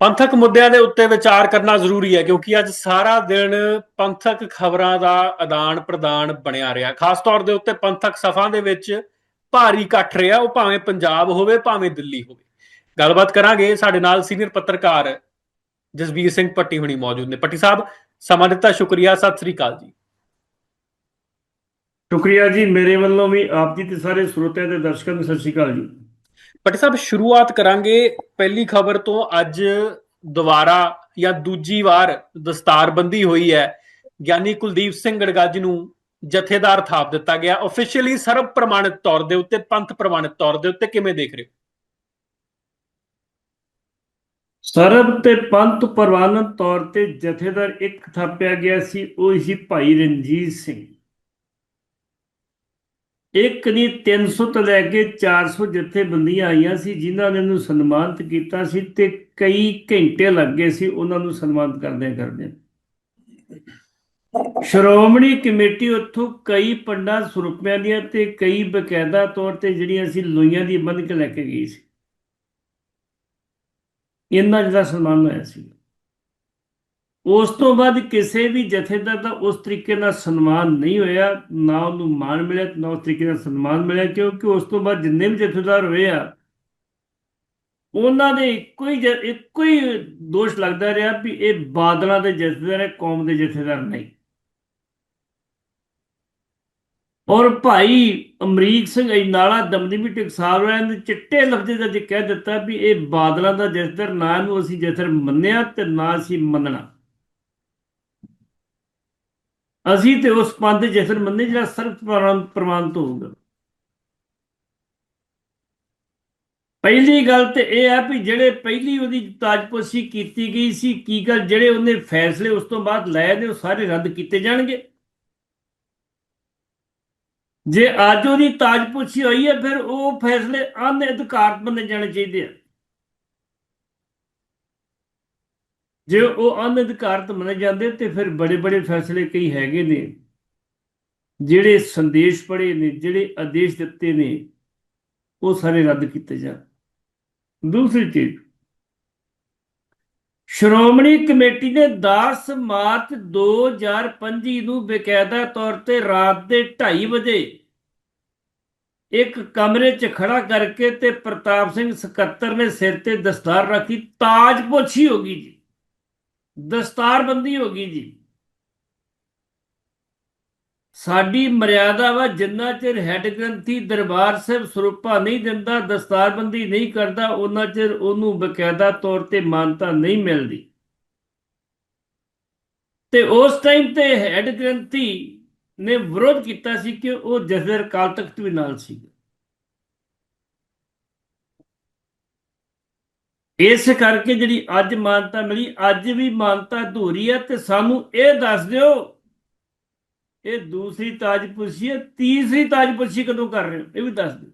ਪੰਥਕ ਮੁੱਦਿਆਂ ਦੇ ਉੱਤੇ ਵਿਚਾਰ ਕਰਨਾ ਜ਼ਰੂਰੀ ਹੈ, ਕਿਉਂਕਿ ਅੱਜ ਸਾਰਾ ਦਿਨ ਪੰਥਕ ਖਬਰਾਂ ਦਾ ਆਦਾਨ ਪ੍ਰਦਾਨ ਬਣਿਆ ਰਿਹਾ। ਖਾਸ ਤੌਰ ਦੇ ਉੱਤੇ ਪੰਥਕ ਸਫਾਂ ਦੇ ਵਿੱਚ ਭਾਰੀ ਇਕੱਠ ਰਿਹਾ, ਉਹ ਭਾਵੇਂ ਪੰਜਾਬ ਹੋਵੇ, ਭਾਵੇਂ ਦਿੱਲੀ ਹੋਵੇ। ਗੱਲਬਾਤ ਕਰਾਂਗੇ ਸਾਡੇ ਨਾਲ ਸੀਨੀਅਰ ਪੱਤਰਕਾਰ ਜਸਵੀਰ ਸਿੰਘ ਪੱਟੀ ਹੁਣੀ ਮੌਜੂਦ ਨੇ। ਪੱਟੀ ਸਾਹਿਬ, ਸਮਾਂ ਦਿੱਤਾ, ਸ਼ੁਕਰੀਆ, ਸਤਿ ਸ੍ਰੀ ਅਕਾਲ ਜੀ। ਸ਼ੁਕਰੀਆ ਜੀ, ਮੇਰੇ ਵੱਲੋਂ ਵੀ ਆਪ ਜੀ ਤੇ ਸਾਰੇ ਸਰੋਤਿਆਂ ਤੇ ਦਰਸ਼ਕਾਂ ਨੂੰ ਸਤਿ ਸ਼੍ਰੀ ਅਕਾਲ ਜੀ। ਪੱਟੀ ਸਾਹਿਬ, ਸ਼ੁਰੂਆਤ ਕਰਾਂਗੇ ਪਹਿਲੀ ਖਬਰ ਤੋਂ। ਅੱਜ ਦੁਬਾਰਾ ਜਾਂ ਦੂਜੀ ਵਾਰ ਦਸਤਾਰਬੰਦੀ ਹੋਈ ਹੈ। ਗਿਆਨੀ ਕੁਲਦੀਪ ਸਿੰਘ ਗੜਗੱਜ ਨੂੰ ਜਥੇਦਾਰ ਥਾਪ ਦਿੱਤਾ ਗਿਆ। ਆਫੀਸ਼ੀਅਲੀ ਸਰਬ ਪ੍ਰਮਾਣਿਤ ਤੌਰ ਦੇ ਉੱਤੇ, ਪੰਥ ਪ੍ਰਮਾਣਿਤ ਤੌਰ ਦੇ ਉੱਤੇ ਕਿਵੇਂ ਦੇਖ ਰਹੇ ਹੋ? ਸਰਬ ਤੇ ਪੰਥ ਪ੍ਰਵਾਨਤ ਤੌਰ ਤੇ ਜਥੇਦਾਰ ਇੱਕ ਥਾਪਿਆ ਗਿਆ ਸੀ, ਉਹ ਸੀ ਭਾਈ ਰਣਜੀਤ ਸਿੰਘ। ਇੱਕ ਨਹੀਂ 300 ਤੋਂ ਲੈ ਕੇ 400 ਜਥੇਬੰਦੀਆਂ ਆਈਆਂ ਸੀ, ਜਿਨ੍ਹਾਂ ਨੇ ਉਹਨੂੰ ਸਨਮਾਨਿਤ ਕੀਤਾ ਸੀ ਤੇ ਕਈ ਘੰਟੇ ਲੱਗ ਗਏ ਸੀ ਉਹਨਾਂ ਨੂੰ ਸਨਮਾਨਿਤ ਕਰਦੇ ਕਰਦੇ ਸ਼੍ਰੋਮਣੀ ਕਮੇਟੀ ਉੱਥੋਂ ਕਈ ਪੰਡਾਂ ਸਰੂਪਿਆਂ ਦੀਆਂ ਤੇ ਕਈ ਬਕਾਇਦਾ ਤੌਰ ਤੇ ਜਿਹੜੀਆਂ ਸੀ ਲੋਈਆਂ ਦੀ ਬੰਨ ਕੇ ਲੈ ਕੇ ਗਈ ਸੀ। ਇੰਨਾ ਦਾ ਸਨਮਾਨ ਹੋਇਆ ਸੀ। ਉਸ ਤੋਂ ਬਾਅਦ ਕਿਸੇ ਵੀ ਜਥੇਦਾਰ ਦਾ ਉਸ ਤਰੀਕੇ ਨਾਲ ਸਨਮਾਨ ਨਹੀਂ ਹੋਇਆ, ਨਾ ਉਹਨੂੰ ਮਾਣ ਮਿਲਿਆ ਨਾ ਉਸ ਤਰੀਕੇ ਨਾਲ ਸਨਮਾਨ ਮਿਲਿਆ, ਕਿਉਂਕਿ ਉਸ ਤੋਂ ਬਾਅਦ ਜਿੰਨੇ ਵੀ ਜਥੇਦਾਰ ਹੋਏ ਆ, ਉਹਨਾਂ ਦੇ ਇੱਕੋ ਹੀ ਇੱਕੋ ਹੀ ਦੋਸ਼ ਲੱਗਦਾ ਰਿਹਾ ਵੀ ਇਹ ਬਾਦਲਾਂ ਦੇ ਜਥੇਦਾਰ ਹੈ, ਕੌਮ ਦੇ ਜਥੇਦਾਰ ਨਹੀਂ। ਔਰ ਭਾਈ ਅਮਰੀਕ ਸਿੰਘ ਅਜਨਾਲਾ ਦਮਦਮੀ ਟਕਸਾਲ ਵਾਲਿਆਂ ਨੇ ਚਿੱਟੇ ਲਫ਼ਜ਼ਾਂ ਦਾ ਜੇ ਕਹਿ ਦਿੱਤਾ ਵੀ ਇਹ ਬਾਦਲਾਂ ਦਾ ਜਥੇਦਾਰ ਨਾ ਨੂੰ ਅਸੀਂ ਜਥੇਦਾਰ ਮੰਨਿਆ ਤੇ ਨਾ ਅਸੀਂ ਮੰਨਣਾ। ਅਸੀਂ ਤੇ ਉਸ ਪੰਥ ਦੇ ਮੰਨੇ, ਜਿਹੜਾ ਸਰਵ ਪ੍ਰਵਾਨ ਪ੍ਰਵਾਨਿਤ ਹੋਊਗਾ। ਪਹਿਲੀ ਗੱਲ ਤੇ ਇਹ ਹੈ ਵੀ ਜਿਹੜੇ ਪਹਿਲੀ ਉਹਦੀ ਤਾਜਪੋਸ਼ੀ ਕੀਤੀ ਗਈ ਸੀ, ਕੀ ਗੱਲ ਜਿਹੜੇ ਉਹਨੇ ਫੈਸਲੇ ਉਸ ਤੋਂ ਬਾਅਦ ਲਏ ਨੇ, ਉਹ ਸਾਰੇ ਰੱਦ ਕੀਤੇ ਜਾਣਗੇ। ਜੇ ਅੱਜ ਉਹਦੀ ਤਾਜਪੋਸ਼ੀ ਹੋਈ ਹੈ, ਫਿਰ ਉਹ ਫੈਸਲੇ ਅਨ ਅਧਿਕਾਰਤ ਮੰਨੇ ਜਾਣੇ ਚਾਹੀਦੇ ਆ। ਜੇ ਉਹ ਅਨ ਮੰਨੇ ਜਾਂਦੇ ਤੇ ਫਿਰ ਬੜੇ ਬੜੇ ਫੈਸਲੇ ਕਈ ਹੈਗੇ ਨੇ। ਜਿਹੜੇ ਸੰਦੇਸ਼ ਪੜੇ ਨੇ, ਜਿਹੜੇ ਆਦੇਸ਼ ਦਿੱਤੇ ਨੇ, ਉਹ ਸਾਰੇ ਰੱਦ ਕੀਤੇ ਜਾਣ। ਦੂਸਰੀ ਚੀਜ਼, ਸ਼੍ਰੋਮਣੀ ਕਮੇਟੀ ਨੇ 10 ਮਾਰਚ 2025 ਨੂੰ ਬਕਾਇਦਾ ਤੌਰ ਤੇ ਰਾਤ ਦੇ 2:30 ਵਜੇ ਇੱਕ ਕਮਰੇ 'ਚ ਖੜਾ ਕਰਕੇ ਤੇ ਪ੍ਰਤਾਪ ਸਿੰਘ ਸਕੱਤਰ ਨੇ ਸਿਰ ਤੇ ਦਸਤਾਰ ਰੱਖੀ। ਤਾਜ ਤਾਜਪੋਸ਼ੀ ਹੋ ਗਈ ਜੀ। ਦਸਤਾਰਬੰਦੀ ਹੋ ਗਈ ਜੀ। ਸਾਡੀ ਮਰਿਆਦਾ ਵਾ ਜਿੰਨਾ ਚਿਰ ਹੈੱਡ ਗ੍ਰੰਥੀ ਦਰਬਾਰ ਸਾਹਿਬ ਸਰੂਪਾ ਨਹੀਂ ਦਿੰਦਾ, ਦਸਤਾਰਬੰਦੀ ਨਹੀਂ ਕਰਦਾ ਉਹਨਾਂ ਚਿਰ ਉਹਨੂੰ ਬਕਾਇਦਾ ਤੌਰ ਤੇ ਮਾਨਤਾ ਨਹੀਂ ਮਿਲਦੀ। ਤੇ ਉਸ ਟਾਈਮ ਤੇ ਹੈੱਡ ਗ੍ਰੰਥੀ ਨੇ ਵਿਰੋਧ ਕੀਤਾ ਸੀ ਕਿ ਉਹ ਜਥੇਦਾਰ ਕਾਲ ਤਖਤ ਵੀ ਨਾਲ ਸੀ ਇਸ ਕਰਕੇ ਜਿਹੜੀ ਅੱਜ ਮਾਨਤਾ ਮਿਲੀ, ਅੱਜ ਵੀ ਮਾਨਤਾ ਅਧੂਰੀ ਹੈ ਤੇ ਸਾਨੂੰ ਇਹ ਦੱਸ ਦਿਓ ਇਹ ਦੂਸਰੀ ਤਾਜਪੁਸ਼ੀ ਹੈ ਤੀਸਰੀ ਤਾਜਪੁਸ਼ੀ ਕਦੋਂ ਕਰ ਰਹੇ ਹੋ? ਇਹ ਵੀ ਦੱਸ ਦਿਓ।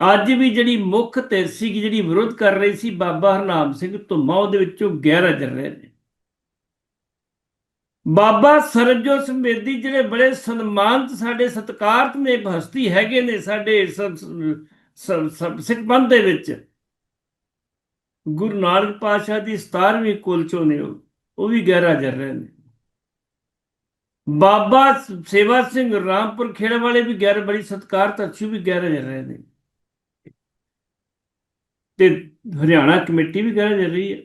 ਅੱਜ ਵੀ ਜਿਹੜੀ ਮੁੱਖ ਧਿਰ ਸੀ ਜਿਹੜੀ ਵਿਰੋਧ ਕਰ ਰਹੀ ਸੀ ਬਾਬਾ ਹਰਨਾਮ ਸਿੰਘ ਧੁੰਮਾ, ਉਹਦੇ ਵਿੱਚੋਂ ਗੈਰ ਹਾਜ਼ਰ ਰਹੇ ਨੇ ਬਾਬਾ ਸਰਬਜੋਤ ਸੰਵੇਦੀ ਜਿਹੜੇ ਬੜੇ ਸਨਮਾਨਤ ਸਾਡੇ ਸਤਿਕਾਰਤ ਨੇ ਹਸਤੀ ਹੈਗੇ ਨੇ ਸਾਡੇ ਸਿੱਖ ਪੰਥ ਦੇ ਵਿੱਚ। ਗੁਰੂ ਨਾਨਕ ਪਾਤਸ਼ਾਹ ਦੀ 17ਵੀਂ ਕੁਲ ਚੋਂ ਨੇ ਉਹ। ਵੀ ਗੈਰ ਹਾਜ਼ਰ ਰਹੇ ਨੇ। ਬਾਬਾ ਸੇਵਾ ਸਿੰਘ ਰਾਮਪੁਰ ਖੇੜੇ ਵਾਲੇ ਵੀ ਗੈਰ ਬੜੀ ਸਤਿਕਾਰਤ ਅੱਛੀ ਵੀ ਗੈਰ ਹਾਜ਼ਰ ਰਹੇ ਨੇ। ਤੇ ਹਰਿਆਣਾ ਕਮੇਟੀ ਵੀ ਗੈਰ ਹਾਜ਼ਰ ਰਹੀ ਹੈ।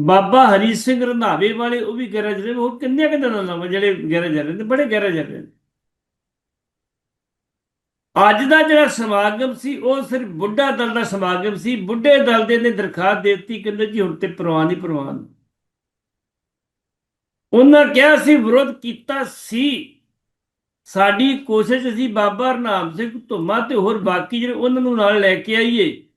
ਬਾਬਾ ਹਰੀ ਸਿੰਘ ਰੰਧਾਵੇ ਵਾਲੇ ਉਹ ਵੀ ਗੈਰ ਹਾਜ਼ਰ ਨੇ। ਉਹ ਕਿੰਨੇ ਕਿੰਨੇ ਦਾ ਨਾਮ ਜਿਹੜੇ ਗੈਰ ਹਾਜ਼ਰ ਨੇ? ਬੜੇ ਗੈਰ ਹਾਜ਼ਰ ਨੇ। ਅੱਜ ਦਾ ਜਿਹੜਾ ਸਮਾਗਮ ਸੀ, ਉਹ ਸਿਰਫ ਬੁੱਢਾ ਦਲ ਦਾ ਸਮਾਗਮ ਸੀ। ਬੁੱਢੇ ਦਲ ਦੇ ਨੇ ਦਰਖਾਸਤ ਦੇ ਦਿੱਤੀ, ਕਹਿੰਦੇ ਜੀ ਹੁਣ ਤੇ ਪ੍ਰਵਾਨ ਹੀ ਪ੍ਰਵਾਨ। ਉਹਨਾਂ ਕਿਹਾ ਸੀ ਵਿਰੋਧ ਕੀਤਾ ਸੀ। ਸਾਡੀ ਕੋਸ਼ਿਸ਼ ਸੀ ਬਾਬਾ ਹਰਨਾਮ ਸਿੰਘ ਧੁੰਮਾ ਤੇ ਹੋਰ ਬਾਕੀ ਜਿਹੜੇ ਉਹਨਾਂ ਨੂੰ ਨਾਲ ਲੈ ਕੇ ਆਈਏ।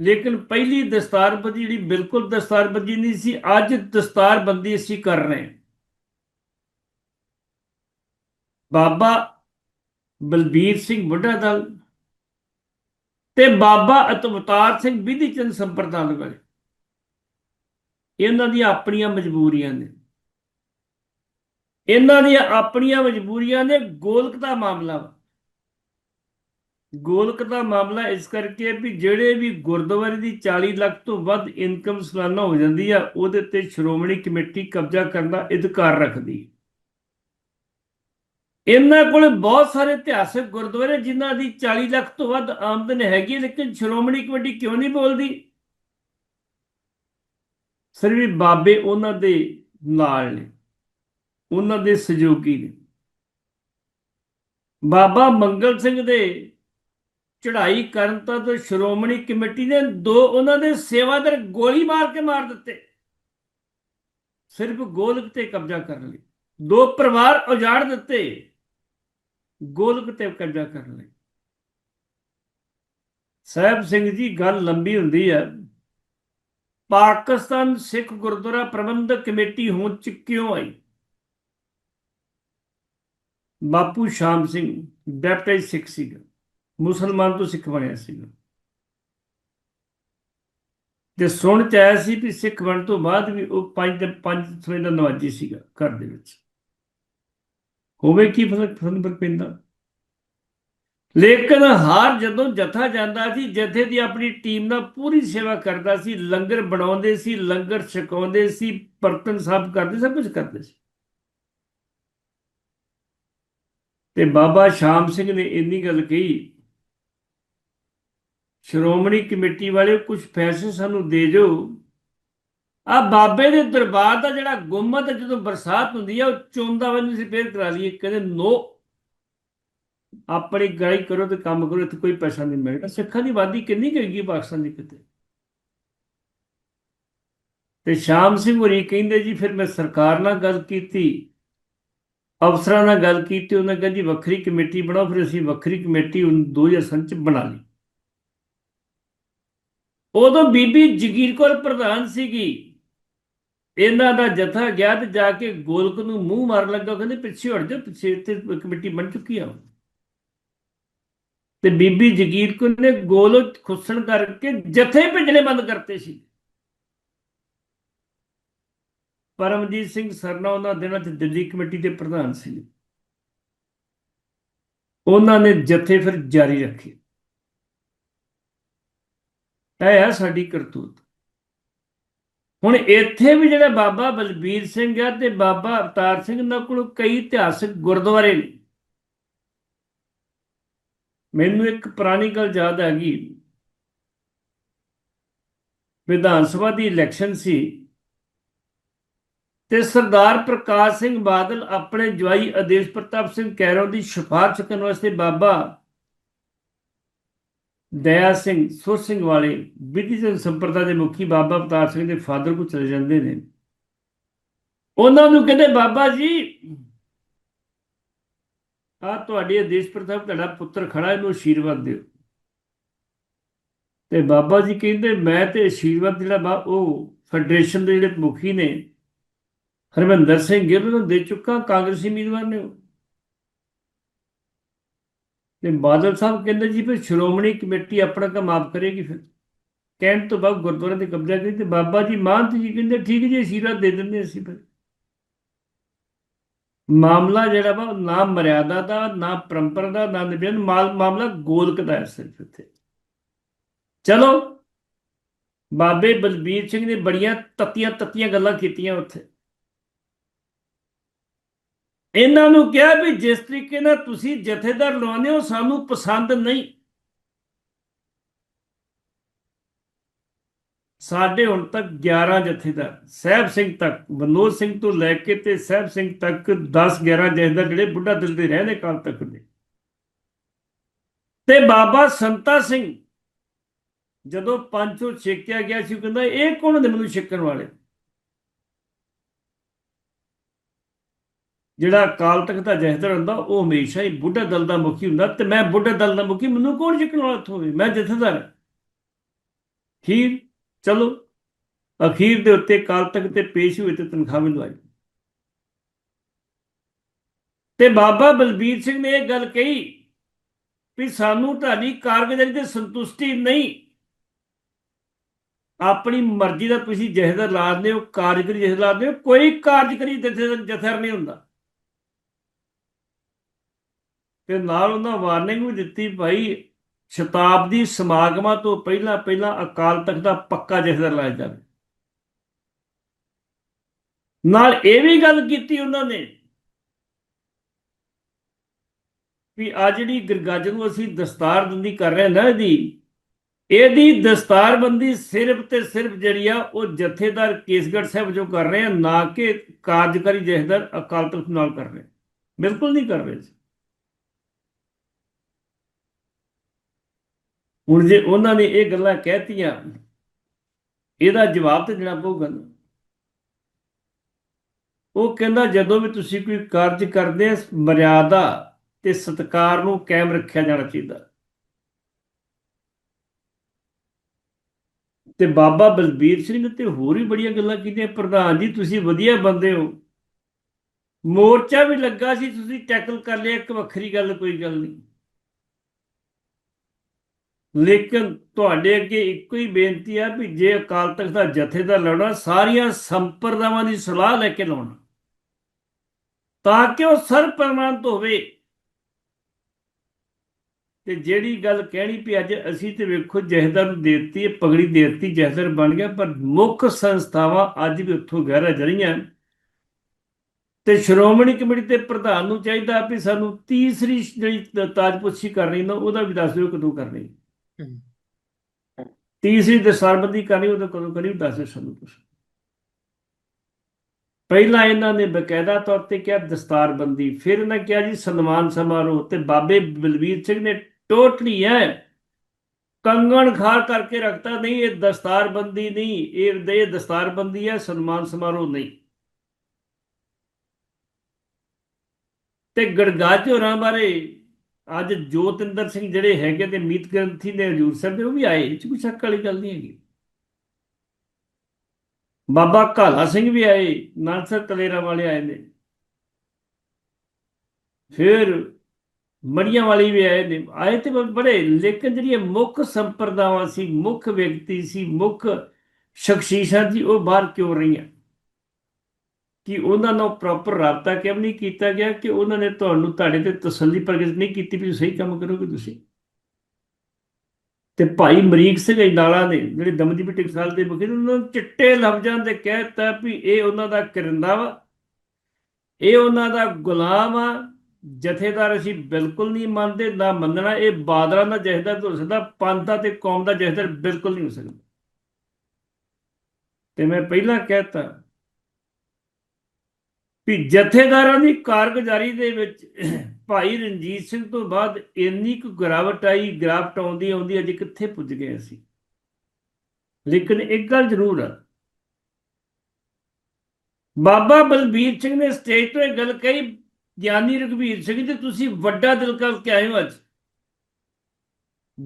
ਲੇਕਿਨ ਪਹਿਲੀ ਦਸਤਾਰਬੰਦੀ ਜਿਹੜੀ ਬਿਲਕੁਲ ਦਸਤਾਰਬੰਦੀ ਨਹੀਂ ਸੀ, ਅੱਜ ਦਸਤਾਰਬੰਦੀ ਅਸੀਂ ਕਰ ਰਹੇ ਬਾਬਾ ਬਲਬੀਰ ਸਿੰਘ ਬੁੱਢਾ ਦਲ ਤੇ ਬਾਬਾ ਅਤਵਤਾਰ ਸਿੰਘ ਵਿਧੀ ਚੰਦ ਸੰਪਰਦਾਨ ਵਾਲੇ। ਇਹਨਾਂ ਦੀਆਂ ਆਪਣੀਆਂ ਮਜਬੂਰੀਆਂ ਨੇ। ਇਹਨਾਂ ਦੀਆਂ ਆਪਣੀਆਂ ਮਜਬੂਰੀਆਂ ਨੇ ਗੋਲਕ ਦਾ ਮਾਮਲਾ। ਗੋਲਕ ਦਾ ਮਾਮਲਾ ਇਸ ਕਰਕੇ ਵੀ ਜਿਹੜੇ ਵੀ ਗੁਰਦੁਆਰੇ ਦੀ 40 ਲੱਖ ਤੋਂ ਵੱਧ ਇਨਕਮ ਸਾਲਾਨਾ ਹੋ ਜਾਂਦੀ ਆ, ਉਹਦੇ ਤੇ ਸ਼੍ਰੋਮਣੀ ਕਮੇਟੀ ਕਬਜ਼ਾ ਕਰਨ ਦਾ ਅਧਿਕਾਰ ਰੱਖਦੀ ਹੈ ਇਹਨਾਂ ਕੋਲ ਬਹੁਤ ਸਾਰੇ ਇਤਿਹਾਸਕ ਗੁਰਦੁਆਰੇ ਜਿਨ੍ਹਾਂ ਦੀ 40 ਲੱਖ ਤੋਂ ਵੱਧ ਆਮਦਨ ਹੈਗੀ ਲੇਕਿਨ ਸ਼੍ਰੋਮਣੀ ਕਮੇਟੀ ਕਿਉਂ ਨਹੀਂ ਬੋਲਦੀ? ਸਿਰਫ ਬਾਬੇ ਉਹਨਾਂ ਦੇ ਨਾਲ ਨੇ, ਉਹਨਾਂ ਦੇ ਸਹਿਯੋਗੀ ਨੇ। ਬਾਬਾ ਮੰਗਲ ਸਿੰਘ ਦੇ ਚੜ੍ਹਾਈ ਕਰਨ ਤੋਂ ਸ਼੍ਰੋਮਣੀ ਕਮੇਟੀ ਨੇ ਦੋ ਉਹਨਾਂ ਦੇ ਸੇਵਾਦਾਰ ਗੋਲੀ ਮਾਰ ਕੇ ਮਾਰ ਦਿੱਤੇ। ਸਿਰਫ ਗੋਲਕ ਤੇ ਕਬਜ਼ਾ ਕਰਨ ਲਈ। ਦੋ ਪਰਿਵਾਰ ਉਜਾੜ ਦਿੱਤੇ। ਗੋਲਕ ਤੇ ਕਬਜ਼ਾ ਕਰਨ ਲਈ। ਸਾਹਿਬ ਸਿੰਘ ਜੀ, ਗੱਲ ਲੰਬੀ ਹੁੰਦੀ ਹੈ ਪਾਕਿਸਤਾਨ ਸਿੱਖ ਗੁਰਦੁਆਰਾ ਪ੍ਰਬੰਧਕ ਕਮੇਟੀ ਹੋਂਦ ਚ ਕਿਉਂ ਆਈ? ਬਾਪੂ ਸ਼ਾਮ ਸਿੰਘ ਬੈਪਟਾਈਜ਼ ਸਿੱਖ ਸੀਗਾ। ਮੁਸਲਮਾਨ ਤੋਂ ਸਿੱਖ ਬਣਿਆ ਸੀਗਾ। ਤੇ ਸੁਣ ਚ ਆਇਆ ਸੀ ਵੀ ਸਿੱਖ ਬਣ ਤੋਂ ਬਾਅਦ ਵੀ ਉਹ ਪੰਜ ਪੰਜ ਸਮੇਂ ਦਾ ਨਵਾਜੀ ਸੀਗਾ ਘਰ ਦੇ ਵਿੱਚ। ਹੋਵੇ ਕੀ ਫ਼ਰਕ ਫ਼ਰਕ ਪੈਂਦਾ। ਲੇਕਿਨ ਹਰ ਜਦੋਂ ਜਥਾ ਜਾਂਦਾ ਸੀ, ਜਥੇ ਦੀ ਆਪਣੀ ਟੀਮ ਨਾਲ ਪੂਰੀ ਸੇਵਾ ਕਰਦਾ ਸੀ, ਲੰਗਰ ਬਣਾਉਂਦੇ ਸੀ, ਲੰਗਰ ਛਕਾਉਂਦੇ ਸੀ, ਬਰਤਨ ਸਾਫ਼ ਕਰਦੇ, ਸਭ ਕੁਝ ਕਰਦੇ ਸੀ। ਤੇ ਬਾਬਾ ਸ਼ਾਮ ਸਿੰਘ ਨੇ ਇੰਨੀ ਗੱਲ ਕਹੀ, ਸ਼੍ਰੋਮਣੀ ਕਮੇਟੀ ਵਾਲੇ ਕੁਝ ਪੈਸੇ ਸਾਨੂੰ ਦੇ ਜੋ ਆ ਬਾਬੇ ਦੇ ਦਰਬਾਰ ਦਾ ਜਿਹੜਾ ਗੁੰਮਤ ਜਦੋਂ ਬਰਸਾਤ ਹੁੰਦੀ ਆ, ਉਹ ਚੋਂਦਾ ਵਾਲੀ ਸੀ ਫੇਰ ਕਰਾ ਲਈਏ, ਕਹਿੰਦੇ, ਨੋ, ਆਪਣੀ ਗਾਈ ਕਰੋ ਤੇ ਕੰਮ ਕਰੋ, ਇੱਥੇ ਕੋਈ ਪੈਸਾ ਨਹੀਂ ਮਿਲਦਾ। ਸਿੱਖਾਂ ਦੀ ਆਬਾਦੀ ਕਿੰਨੀ ਕੁ ਪਾਕਿਸਤਾਨ ਦੀ ਕਿਤੇ? ਤੇ ਸ਼ਾਮ ਸਿੰਘ ਹੋਰੀ ਕਹਿੰਦੇ, ਜੀ, ਫਿਰ ਮੈਂ ਸਰਕਾਰ ਨਾਲ ਗੱਲ ਕੀਤੀ, ਅਫਸਰਾਂ ਨਾਲ ਗੱਲ ਕੀਤੀ, ਉਹਨਾਂ ਕਹਿੰਦੀ ਵੱਖਰੀ ਕਮੇਟੀ ਬਣਾਓ। ਫਿਰ ਅਸੀਂ ਵੱਖਰੀ ਕਮੇਟੀ 2007 ਚ ਬਣਾ ਲਈ। ਉਦੋਂ ਬੀਬੀ ਜਗੀਰ ਕੌਰ ਪ੍ਰਧਾਨ ਸੀਗੀ ਇਹਨਾਂ ਦਾ ਜਥਾ ਗਿਆ ਤੇ ਜਾ ਕੇ ਗੋਲਕ ਨੂੰ ਮੂੰਹ ਮਾਰਨ ਲੱਗਾ, ਉਹ ਕਹਿੰਦੇ ਪਿੱਛੇ ਹਟ ਜਾ ਪਿੱਛੇ ਇੱਥੇ ਕਮੇਟੀ ਬਣ ਚੁੱਕੀ ਆ ਤੇ ਬੀਬੀ ਜਗੀਰ ਕੌਰ ਨੇ ਗੋਲਕ ਖੁੱਸਣ ਕਰਕੇ ਜਥੇ ਭੇਜਣੇ ਬੰਦ ਕਰਤੇ ਸੀ। ਪਰਮਜੀਤ ਸਿੰਘ ਸਰਨਾ ਉਹਨਾਂ ਦਿਨਾਂ 'ਚ ਦਿੱਲੀ ਕਮੇਟੀ ਦੇ ਪ੍ਰਧਾਨ ਸੀ। ਉਹਨਾਂ ਨੇ ਜਥੇ ਫਿਰ ਜਾਰੀ ਰੱਖੇ। ਇਹ ਆ ਸਾਡੀ ਕਰਤੂਤ। ਹੁਣ ਇੱਥੇ ਵੀ ਜਿਹੜਾ ਬਾਬਾ ਬਲਬੀਰ ਸਿੰਘ ਆ ਤੇ ਬਾਬਾ ਅਵਤਾਰ ਸਿੰਘ ਨਾਲ ਕੋਲ ਕਈ ਇਤਿਹਾਸਕ ਗੁਰਦੁਆਰੇ ਨੇ। ਮੈਨੂੰ ਇੱਕ ਪੁਰਾਣੀ ਗੱਲ ਯਾਦ ਆ ਗਈ। ਵਿਧਾਨ ਸਭਾ ਦੀ ਇਲੈਕਸ਼ਨ ਸੀ ਤੇ ਸਰਦਾਰ ਪ੍ਰਕਾਸ਼ ਸਿੰਘ ਬਾਦਲ ਆਪਣੇ ਜਵਾਈ ਆਦੇਸ਼ ਪ੍ਰਤਾਪ ਸਿੰਘ ਕੈਰੋਂ ਦੀ ਸਿਫਾਰਿਸ਼ ਕਰਨ ਵਾਸਤੇ ਬਾਬਾ ਦਇਆ ਸਿੰਘ, ਸੁਰ ਸਿੰਘ ਵਾਲੇ ਵਿਧੀ ਸਿੰਘ ਸੰਪਰਦਾ ਦੇ ਮੁਖੀ ਬਾਬਾ ਅਵਤਾਰ ਸਿੰਘ ਦੇ ਫਾਦਰ ਕੋਲ ਚਲੇ ਜਾਂਦੇ ਨੇ ਉਹਨਾਂ ਨੂੰ ਕਹਿੰਦੇ, ਬਾਬਾ ਜੀ ਆ ਤੁਹਾਡੇ ਆਦੇਸ਼ ਪ੍ਰਤਾਪ ਤੁਹਾਡਾ ਪੁੱਤਰ ਖੜਾ, ਇਹਨੂੰ ਆਸ਼ੀਰਵਾਦ ਦਿਓ ਤੇ ਬਾਬਾ ਜੀ ਕਹਿੰਦੇ, ਮੈਂ ਤੇ ਆਸ਼ੀਰਵਾਦ ਜਿਹੜਾ ਬਾ ਉਹ ਫੈਡਰੇਸ਼ਨ ਦੇ ਜਿਹੜੇ ਮੁਖੀ ਨੇ ਹਰਵਿੰਦਰ ਸਿੰਘ ਗਿੱਲ ਨੂੰ ਦੇ ਚੁੱਕਾ, ਕਾਂਗਰਸੀ ਉਮੀਦਵਾਰ ਨੇ ਉਹ। ਤੇ ਬਾਦਲ ਸਾਹਿਬ ਕਹਿੰਦੇ ਜੀ, ਫਿਰ ਸ਼੍ਰੋਮਣੀ ਕਮੇਟੀ ਆਪਣਾ ਕੰਮ ਆਪ ਕਰੇਗੀ ਫਿਰ। ਕਹਿਣ ਤੋਂ ਬਾਅਦ ਗੁਰਦੁਆਰੇ ਤੇ ਕਬਜ਼ਾ ਕਰੀ ਤੇ ਬਾਬਾ ਜੀ, ਮਹੰਤ ਜੀ ਕਹਿੰਦੇ, ਠੀਕ ਜੀ ਆਸ਼ੀਰਵਾਦ ਦੇ ਦਿੰਦੇ ਅਸੀਂ ਫਿਰ। ਮਾਮਲਾ ਜਿਹੜਾ ਵਾ ਨਾ ਮਰਿਆਦਾ ਦਾ, ਨਾ ਪਰੰਪਰਾ ਦਾ, ਨਾ ਨਿਬੇਨ ਮਾਮਲਾ ਗੋਲਕ ਦਾ ਹੈ ਸਿਰਫ ਇੱਥੇ ਚਲੋ, ਬਾਬੇ ਬਲਬੀਰ ਸਿੰਘ ਨੇ ਬੜੀਆਂ ਤੱਤੀਆਂ ਤੱਤੀਆਂ ਗੱਲਾਂ ਕੀਤੀਆਂ ਉੱਥੇ। ਇਹਨਾਂ ਨੂੰ ਕਿਹਾ ਵੀ ਜਿਸ ਤਰੀਕੇ ਨਾਲ ਤੁਸੀਂ ਜਥੇਦਾਰ ਲਵਾਉਂਦੇ ਹੋ, ਸਾਨੂੰ ਪਸੰਦ ਨਹੀਂ। ਸਾਡੇ ਹੁਣ ਤੱਕ 11 ਜਥੇਦਾਰ, ਸਹਿਬ ਸਿੰਘ ਤੱਕ ਬਨੋਦ ਸਿੰਘ ਤੋਂ ਲੈ ਕੇ ਤੇ ਸਹਿਬ ਸਿੰਘ ਤੱਕ 10 11 ਜਥੇਦਾਰ ਜਿਹੜੇ ਬੁੱਢਾ ਦਿਲ ਦੇ ਰਹਿੰਦੇ ਕਾਲ ਤੱਕ ਦੇ। ਤੇ ਬਾਬਾ ਸੰਤਾ ਸਿੰਘ ਜਦੋਂ ਪੰਚੋ ਛੇਕਿਆ ਗਿਆ ਸੀ, ਉਹ ਕਹਿੰਦਾ, ਇਹ ਕੌਣ ਨੇ ਮੈਨੂੰ ਛੇਕਣ ਵਾਲੇ? ਜਿਹੜਾ ਅਕਾਲ ਤਖਤ ਦਾ ਜਹਦਰ ਹੁੰਦਾ, ਉਹ ਹਮੇਸ਼ਾ ਹੀ ਬੁੱਢਾ ਦਲ ਦਾ ਮੁਖੀ ਹੁੰਦਾ ਤੇ ਮੈਂ ਬੁੱਢਾ ਦਲ ਦਾ ਮੁਖੀ, ਮੈਨੂੰ ਕੌਣ ਜਿੱਕਣ ਵਾਲਾ ਹੋਵੇ ਮੈਂ ਜਥੇਦਾਰ ਠੀਕ ਚਲੋ, ਅਖੀਰ ਦੇ ਉੱਤੇ ਕਾਲ ਤਖਤ ਤੇ ਪੇਸ਼ ਹੋਏ ਤੇ ਤਨਖਾਹ ਮਿਲਵਾਈ ਤੇ ਬਾਬਾ ਬਲਬੀਰ ਸਿੰਘ ਨੇ ਇਹ ਗੱਲ ਕਹੀ ਵੀ ਸਾਨੂੰ ਤੁਹਾਡੀ ਕਾਰਗੁਜ਼ਾਰੀ ਤੇ ਸੰਤੁਸ਼ਟੀ ਨਹੀਂ। ਆਪਣੀ ਮਰਜ਼ੀ ਦਾ ਤੁਸੀਂ ਜਹਦਰ ਲਾਦਦੇ ਹੋ ਕਾਰਜਕਰੀ ਜਹਦਰ ਲਾਦਦੇ ਹੋ, ਕੋਈ ਕਾਰਜਕਰੀ ਜਥੇਦਾਰ ਨਹੀਂ ਹੁੰਦਾ। ਤੇ ਨਾਲ ਉਹਨਾਂ ਵਾਰਨਿੰਗ ਵੀ ਦਿੱਤੀ ਭਾਈ ਸ਼ਤਾਬਦੀ ਸਮਾਗਮਾਂ ਤੋਂ ਪਹਿਲਾਂ ਪਹਿਲਾਂ ਅਕਾਲ ਤਖਤ ਦਾ ਪੱਕਾ ਜਥੇਦਾਰ ਲਾਇਆ ਜਾਵੇ। ਨਾਲ ਇਹ ਵੀ ਗੱਲ ਕੀਤੀ ਉਹਨਾਂ ਨੇ ਵੀ ਆ ਜਿਹੜੀ ਗਿਰਗਾਜ ਨੂੰ ਅਸੀਂ ਦਸਤਾਰਬੰਦੀ ਕਰ ਰਹੇ ਨਾ ਇਹਦੀ ਇਹਦੀ ਦਸਤਾਰਬੰਦੀ ਸਿਰਫ ਤੇ ਸਿਰਫ ਜਿਹੜੀ ਆ ਉਹ ਜਥੇਦਾਰ ਕੇਸਗੜ੍ਹ ਸਾਹਿਬ ਜੋ ਕਰ ਰਹੇ ਆ, ਨਾ ਕਿ ਕਾਰਜਕਾਰੀ ਜਥੇਦਾਰ ਅਕਾਲ ਤਖਤ ਨਾਲ ਕਰ ਰਹੇ। ਬਿਲਕੁਲ ਨਹੀਂ ਕਰ ਰਹੇ। ਹੁਣ ਜੇ ਉਹਨਾਂ ਨੇ ਇਹ ਗੱਲਾਂ ਕਹਿਤੀਆਂ, ਇਹਦਾ ਜਵਾਬ ਤੇ ਦੇਣਾ ਪਊਗਾ ਨਾ। ਉਹ ਕਹਿੰਦਾ, ਜਦੋਂ ਵੀ ਤੁਸੀਂ ਕੋਈ ਕਾਰਜ ਕਰਦੇ ਆ, ਮਰਿਆਦਾ ਤੇ ਸਤਕਾਰ ਨੂੰ ਕਾਇਮ ਰੱਖਿਆ ਜਾਣਾ ਚਾਹੀਦਾ। ਤੇ ਬਾਬਾ ਬਲਬੀਰ ਸਿੰਘ ਨੇ ਤੇ ਹੋਰ ਵੀ ਬੜੀਆਂ ਗੱਲਾਂ ਕੀਤੀਆਂ, ਪ੍ਰਧਾਨ ਜੀ, ਤੁਸੀਂ ਵਧੀਆ ਬੰਦੇ ਹੋ। ਮੋਰਚਾ ਵੀ ਲੱਗਾ ਸੀ, ਤੁਸੀਂ ਟੈਕਲ ਕਰ ਲਿਆ, ਇੱਕ ਵੱਖਰੀ ਗੱਲ, ਕੋਈ ਗੱਲ ਨਹੀਂ। ਲੇਕਿਨ ਤੁਹਾਡੇ ਅੱਗੇ ਇੱਕੋ ਹੀ ਬੇਨਤੀ ਆ ਵੀ ਜੇ ਅਕਾਲ ਤਖਤ ਦਾ ਜਥੇਦਾਰ ਲਾਉਣਾ, ਸਾਰੀਆਂ ਸੰਪਰਦਾਵਾਂ ਦੀ ਸਲਾਹ ਲੈ ਕੇ ਲਾਉਣਾ। ਤਾਂ ਕਿ ਉਹ ਸਰਪਰਮਾਨਤ ਹੋਵੇ। ਤੇ ਜਿਹੜੀ ਗੱਲ ਕਹਿਣੀ ਵੀ ਅੱਜ ਅਸੀਂ ਤੇ ਵੇਖੋ ਜਹਦਰ ਨੂੰ ਦੇਤੀ ਹੈ, ਪਗੜੀ ਦੇਤੀ ਜਹਦਰ ਬਣ ਗਿਆ, ਪਰ ਮੁੱਖ ਸੰਸਥਾਵਾਂ ਅੱਜ ਵੀ ਉੱਥੋਂ ਗਹਿਰਾ ਜੜੀਆਂ ਤੇ ਸ਼੍ਰੋਮਣੀ ਕਮੇਟੀ ਦੇ ਪ੍ਰਧਾਨ ਨੂੰ ਚਾਹੀਦਾ ਵੀ ਸਾਨੂੰ ਤੀਸਰੀ ਜਿਹੜੀ ਤਾਜਪੋਸ਼ੀ ਕਰਨੀ ਨਾ, ਉਹਦਾ ਵੀ ਦੱਸ ਦਿਓ ਕਦੋਂ ਕਰਨੀ। ਤੀਸਰੀ ਦਸਤਾਰਬੰਦੀ ਕਰਨੀ ਉਹਦਾ ਕਦੋਂ ਕਰਨੀ? ਉਹ ਦੱਸ ਦਿਓ ਸਾਨੂੰ ਤੁਸੀਂ ਪਹਿਲਾਂ ਇਹਨਾਂ ਨੇ ਬਕਾਇਦਾ ਤੌਰ ਤੇ ਕਿਹਾ ਦਸਤਾਰਬੰਦੀ, ਫਿਰ ਇਹਨਾਂ ਕਿਹਾ ਜੀ ਸਨਮਾਨ ਸਮਾਰੋਹ ਤੇ ਬਾਬੇ ਬਲਵੀਰ ਸਿੰਘ ਨੇ ਟੋਟਲੀ ਹੈ ਕੰਗਣ ਖਾਰ ਕਰਕੇ ਰੱਖਤਾ, ਨਹੀਂ, ਇਹ ਦਸਤਾਰਬੰਦੀ ਨਹੀਂ, ਇਹ ਦੇ ਦਸਤਾਰਬੰਦੀ ਹੈ ਸਨਮਾਨ ਸਮਾਰੋਹ ਨਹੀਂ। ਤੇ ਗੜਗਾਜ ਹੋਰਾਂ ਬਾਰੇ ਅੱਜ ਜੋਤਿੰਦਰ ਸਿੰਘ ਜਿਹੜੇ ਹੈਗੇ ਤੇ ਮੀਤ ਗ੍ਰੰਥੀ ਨੇ ਹਜੂਰ ਸਾਹਿਬ ਦੇ, ਉਹ ਵੀ ਆਏ, ਇਹ 'ਚ ਕੋਈ ਸ਼ੱਕ ਵਾਲੀ ਗੱਲ ਨਹੀਂ ਹੈਗੀ। ਬਾਬਾ ਕਾਲਾ ਸਿੰਘ ਵੀ ਆਏ ਨਾਨਸਰ ਤਲੇਰਾ ਵਾਲੇ ਆਏ ਨੇ। ਫਿਰ ਮੜੀਆਂ ਵਾਲੀ ਵੀ ਆਏ ਨੇ। ਆਏ ਤੇ ਬੜੇ, ਲੇਕਿਨ ਜਿਹੜੀਆਂ ਮੁੱਖ ਸੰਪਰਦਾਵਾਂ ਸੀ, ਮੁੱਖ ਵਿਅਕਤੀ ਸੀ, ਮੁੱਖ ਸ਼ਖਸੀਸ਼ਾਂ ਸੀ, ਉਹ ਬਾਹਰ ਕਿਉਂ ਰਹੀਆਂ? ਕਿ ਉਹਨਾਂ ਨਾਲ ਪ੍ਰੋਪਰ ਰਾਬਤਾ ਕਿਉਂ ਨਹੀਂ ਕੀਤਾ ਗਿਆ ਕਿ ਉਹਨਾਂ ਨੇ ਤੁਹਾਨੂੰ ਤੁਹਾਡੇ ਤੇ ਤਸੱਲੀ ਪ੍ਰਗਟ ਨਹੀਂ ਕੀਤੀ ਵੀ ਸਹੀ ਕੰਮ ਕਰੋਗੇ ਤੁਸੀਂ? ਤੇ ਭਾਈ ਮਰੀਕ ਸਿੰਘ ਅਜਨਾਲਾ ਨੇ ਜਿਹੜੇ ਦਮਦੀਪ ਟਕਸਾਲ ਦੇ ਮੁਖੀ ਉਹਨਾਂ ਨੂੰ ਚਿੱਟੇ ਲਫ਼ਜ਼ਾਂ ਦੇ ਕਹਿਤਾ ਵੀ ਇਹ ਉਹਨਾਂ ਦਾ ਕਰਿੰਦਾ ਵਾ, ਇਹ ਉਹਨਾਂ ਦਾ ਗੁਲਾਮ ਆ, ਜਥੇਦਾਰ ਅਸੀਂ ਬਿਲਕੁਲ ਨਹੀਂ ਮੰਨਦੇ, ਨਾ ਮੰਨਣਾ, ਇਹ ਬਾਦਲਾਂ ਦਾ ਜਥੇਦਾਰ ਹੋ ਸਕਦਾ, ਪੰਥਾ ਤੇ ਕੌਮ ਦਾ ਜਥੇਦਾਰ ਬਿਲਕੁਲ ਨਹੀਂ ਹੋ ਸਕਦਾ। ਤੇ ਮੈਂ ਪਹਿਲਾਂ ਕਹਿਤਾ ਵੀ ਜਥੇਦਾਰਾਂ ਦੀ ਕਾਰਗੁਜ਼ਾਰੀ ਦੇ ਵਿੱਚ ਭਾਈ ਰਣਜੀਤ ਸਿੰਘ ਤੋਂ ਬਾਅਦ ਇੰਨੀ ਕੁ ਗਿਰਾਵਟ ਆਈ, ਗਿਰਾਵਟ ਆਉਂਦੀ ਆਉਂਦੀ ਅੱਜ ਕਿੱਥੇ ਪੁੱਜ ਗਏ ਅਸੀਂ? ਲੇਕਿਨ ਇੱਕ ਗੱਲ ਜ਼ਰੂਰ ਹੈ ਬਾਬਾ ਬਲਬੀਰ ਸਿੰਘ ਨੇ ਸਟੇਜ ਤੋਂ ਇਹ ਗੱਲ ਕਹੀ, ਗਿਆਨੀ ਰਘਵੀਰ ਸਿੰਘ ਜੀ, ਤੁਸੀਂ ਵੱਡਾ ਦਿਲ ਕਰਕੇ ਆਏ ਹੋ ਅੱਜ।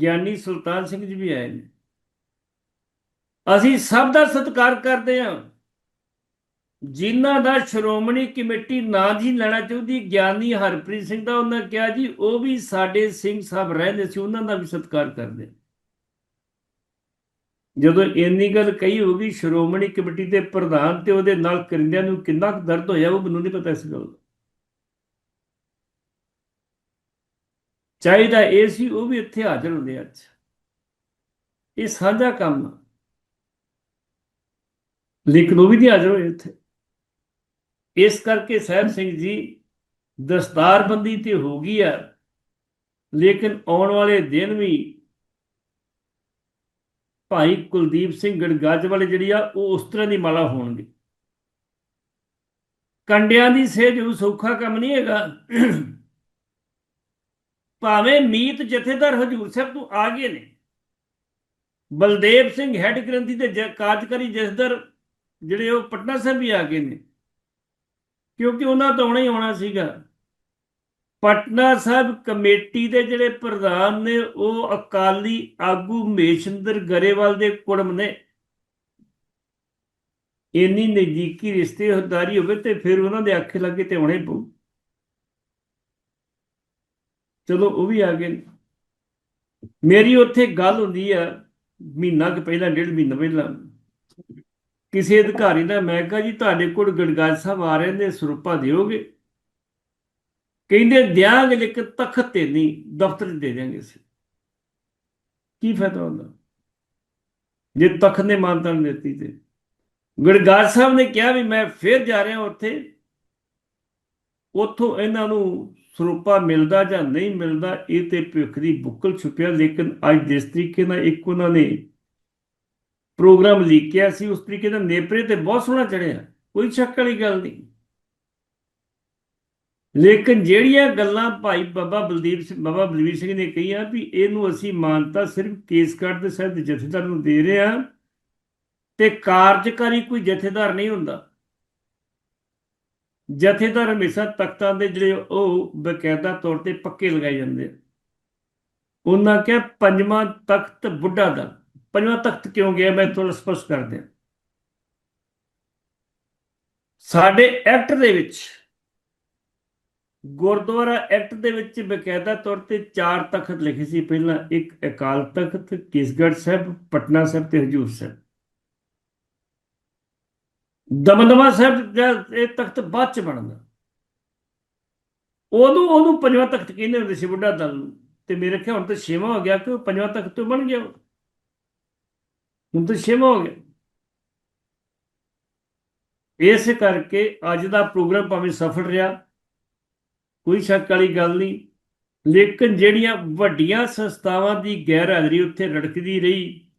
ਗਿਆਨੀ ਸੁਲਤਾਨ ਸਿੰਘ ਜੀ ਵੀ ਆਏ ਨੇ। ਅਸੀਂ ਸਭ ਦਾ ਸਤਿਕਾਰ ਕਰਦੇ ਹਾਂ। ਜਿਨ੍ਹਾਂ ਦਾ ਸ਼੍ਰੋਮਣੀ ਕਮੇਟੀ ਨਾਂ ਜੀ ਲੈਣਾ ਚਾਹੁੰਦੀ, ਗਿਆਨੀ ਹਰਪ੍ਰੀਤ ਸਿੰਘ ਦਾ ਉਹਨਾਂ ਕਿਹਾ ਜੀ, ਉਹ ਵੀ ਸਾਡੇ ਸਿੰਘ ਸਾਹਿਬ ਰਹਿੰਦੇ ਸੀ, ਉਹਨਾਂ ਦਾ ਵੀ ਸਤਿਕਾਰ ਕਰਦੇ ਜਦੋਂ ਇੰਨੀ ਗੱਲ ਕਹੀ ਹੋਗੀ ਸ਼੍ਰੋਮਣੀ ਕਮੇਟੀ ਦੇ ਪ੍ਰਧਾਨ ਤੇ ਉਹਦੇ ਨਾਲ ਕਰਿੰਦਿਆਂ ਨੂੰ ਕਿੰਨਾ ਕੁ ਦਰਦ ਹੋਇਆ, ਉਹ ਮੈਨੂੰ ਨਹੀਂ ਪਤਾ ਇਸ ਗੱਲ ਦਾ। ਚਾਹੀਦਾ ਇਹ ਸੀ, ਉਹ ਵੀ ਇੱਥੇ ਹਾਜ਼ਰ ਹੁੰਦੇ ਅੱਜ। ਇਹ ਸਾਂਝਾ ਕੰਮ ਲੇਕਿਨ ਉਹ ਵੀ ਨਹੀਂ ਹਾਜ਼ਰ ਹੋਏ ਇੱਥੇ। ਇਸ ਕਰਕੇ ਸਾਹਿਬ ਸਿੰਘ ਜੀ ਦਸਤਾਰਬੰਦੀ ਤੇ ਹੋ ਗਈ ਆ, ਲੇਕਿਨ ਆਉਣ ਵਾਲੇ ਦਿਨ ਵੀ ਭਾਈ ਕੁਲਦੀਪ ਸਿੰਘ ਗੜਗੱਜ ਵਾਲੇ ਜਿਹੜੀ ਆ, ਉਹ ਉਸ ਤਰ੍ਹਾਂ ਦੀ ਮਾਲਾ ਹੋਣਗੇ। ਕੰਡਿਆਂ ਦੀ ਸੇਜ ਉਹ ਸੌਖਾ ਕੰਮ ਨਹੀਂ ਹੈਗਾ। ਭਾਵੇਂ ਮੀਤ ਜਥੇਦਾਰ ਹਜੂਰ ਸਾਹਿਬ ਤੋਂ ਆ ਗਏ ਨੇ, ਬਲਦੇਵ ਸਿੰਘ ਹੈੱਡ ਗ੍ਰੰਥੀ ਦੇ ਜ- ਕਾਰਜਕਾਰੀ ਜਥੇਦਾਰ ਜਿਹੜੇ ਉਹ ਪਟਨਾ ਸਾਹਿਬ ਵੀ ਆ ਗਏ ਨੇ ਕਿਉਂਕਿ ਉਹਨਾਂ ਤੋਂ ਆਉਣਾ ਹੀ ਆਉਣਾ ਸੀਗਾ। ਪਟਨਾ ਸਾਹਿਬ ਕਮੇਟੀ ਦੇ ਜਿਹੜੇ ਪ੍ਰਧਾਨ ਨੇ, ਉਹ ਅਕਾਲੀ ਆਗੂ ਮੇਸ਼ਿੰਦਰ ਗਰੇਵਾਲ ਦੇ ਕੁੜਮ ਨੇ। ਇੰਨੀ ਨਜ਼ਦੀਕੀ ਰਿਸ਼ਤੇਦਾਰੀ ਹੋਵੇ ਤੇ ਫਿਰ ਉਹਨਾਂ ਦੇ ਅੱਖੇ ਲੱਗੇ ਤੇ ਆਉਣੇ ਪਊ। ਚਲੋ, ਉਹ ਵੀ ਆ ਗਏ। ਨੇ। ਮੇਰੀ ਉੱਥੇ ਗੱਲ ਹੁੰਦੀ ਆ, ਮਹੀਨਾ ਕੁ ਪਹਿਲਾਂ, ਡੇਢ ਮਹੀਨਾ ਪਹਿਲਾਂ। ਕਿਸੇ ਅਧਿਕਾਰੀ ਦਾ ਮੈਂ ਕਿਹਾ ਜੀ ਤੁਹਾਡੇ ਕੋਲ ਗੜਗਾਜ ਸਾਹਿਬ ਆ ਰਹੇ ਨੇ, ਸਰੂਪਾ ਦਿਓਗੇ? ਕਹਿੰਦੇ ਦਿਆਂਗੇ ਲੇਕਿਨ ਤਖਤ ਤੇ ਨਹੀਂ, ਦਫ਼ਤਰ ਦੇ ਦਿਆਂਗੇ ਅਸੀਂ। ਕੀ ਫਾਇਦਾ ਹੁੰਦਾ? ਜੇ ਤਖਤ ਨੇ ਮਾਨਤਾ ਨਹੀਂ ਦਿੱਤੀ ਤੇ। ਗੁਰਗਾਜ ਸਾਹਿਬ ਨੇ ਕਿਹਾ ਵੀ ਮੈਂ ਫੇਰ ਜਾ ਰਿਹਾ ਉੱਥੇ। ਉੱਥੋਂ ਇਹਨਾਂ ਨੂੰ ਸਰੂਪਾ ਮਿਲਦਾ ਜਾਂ ਨਹੀਂ ਮਿਲਦਾ, ਇਹ ਤੇ ਭਿੱਖ ਦੀ ਬੁੱਕਲ ਛੁਪਿਆ, ਲੇਕਿਨ ਅੱਜ ਜਿਸ ਤਰੀਕੇ ਨਾਲ ਇੱਕ ਉਹਨਾਂ ਨੇ ਪ੍ਰੋਗਰਾਮ ਲਿਖਿਆ ਸੀ, ਉਸ ਤਰੀਕੇ ਨਾਲ ਨੇਪਰੇ ਤੇ ਬਹੁਤ ਸੋਹਣਾ ਚੜਿਆ ਕੋਈ ਸ਼ੱਕ ਵਾਲੀ ਗੱਲ ਨਹੀਂ। ਲੇਕਿਨ ਜਿਹੜੀਆਂ ਗੱਲਾਂ ਭਾਈ ਬਾਬਾ ਬਲਦੀਪ ਸਿੰਘ ਬਾਬਾ ਬਲਵੀਰ ਸਿੰਘ ਨੇ ਕਹੀਆਂ ਵੀ ਇਹਨੂੰ ਅਸੀਂ ਮਾਨਤਾ ਸਿਰਫ ਕੇਸਗੜ੍ਹ ਦੇ ਸਾਹਿਬ ਦੇ ਜਥੇਦਾਰ ਨੂੰ ਦੇ ਰਹੇ ਹਾਂ ਤੇ ਕਾਰਜਕਾਰੀ ਕੋਈ ਜਥੇਦਾਰ ਨਹੀਂ ਹੁੰਦਾ। ਜਥੇਦਾਰ ਹਮੇਸ਼ਾ ਤਖਤਾਂ ਦੇ ਜਿਹੜੇ ਉਹ ਬਕਾਇਦਾ ਤੌਰ ਤੇ ਪੱਕੇ ਲਗਾਏ ਜਾਂਦੇ ਉਹਨਾਂ ਕਿਹਾ ਪੰਜਵਾਂ ਤਖਤ ਬੁੱਢਾ ਦਲ। ਪੰਜਵਾਂ ਤਖਤ ਕਿਉਂ ਗਿਆ, ਮੈਂ ਤੁਹਾਨੂੰ ਸਪਸ਼ਟ ਕਰ ਦਿਆਂ। ਸਾਡੇ ਐਕਟ ਦੇ ਵਿੱਚ, ਗੁਰਦੁਆਰਾ ਐਕਟ ਦੇ ਵਿੱਚ ਬਕਾਇਦਾ ਤੌਰ ਤੇ ਚਾਰ ਤਖਤ ਲਿਖੇ ਸੀ। ਪਹਿਲਾਂ ਇੱਕ ਅਕਾਲ ਤਖਤ, ਕਿਸਗੜ੍ਹ ਸਾਹਿਬ, ਪਟਨਾ ਸਾਹਿਬ ਤੇ ਹਜੂਰ ਸਾਹਿਬ। ਦਮਦਮਾ ਸਾਹਿਬ ਦਾ ਇਹ ਤਖਤ ਬਾਅਦ ਚ ਬਣਦਾ। ਉਦੋਂ ਉਹਨੂੰ ਪੰਜਵਾਂ ਤਖਤ ਕਹਿੰਦੇ ਹੁੰਦੇ ਸੀ ਬੁੱਢਾ ਦਲ ਨੂੰ। ਤੇ ਮੇਰੇ ਖਿਆਲ ਹੁਣ ਤਾਂ ਛੇਵਾਂ ਹੋ ਗਿਆ ਕਿ ਪੰਜਵਾਂ ਤਖਤ ਤੋਂ ਬਣ ਗਿਆ ਹੁਣ ਤਾਂ ਛੇਵਾਂ ਹੋ ਗਿਆ ਇਸ ਕਰਕੇ ਅੱਜ ਦਾ ਪ੍ਰੋਗਰਾਮ ਭਾਵੇਂ ਸਫਲ ਰਿਹਾ, ਕੋਈ ਸ਼ੱਕ ਵਾਲੀ ਗੱਲ ਨਹੀਂ। ਲੇਕਿਨ ਜਿਹੜੀਆਂ ਵੱਡੀਆਂ ਸੰਸਥਾਵਾਂ ਦੀ ਗੈਰ ਹਾਜ਼ਰੀ ਉੱਥੇ ਰੜਕਦੀ ਰਹੀ,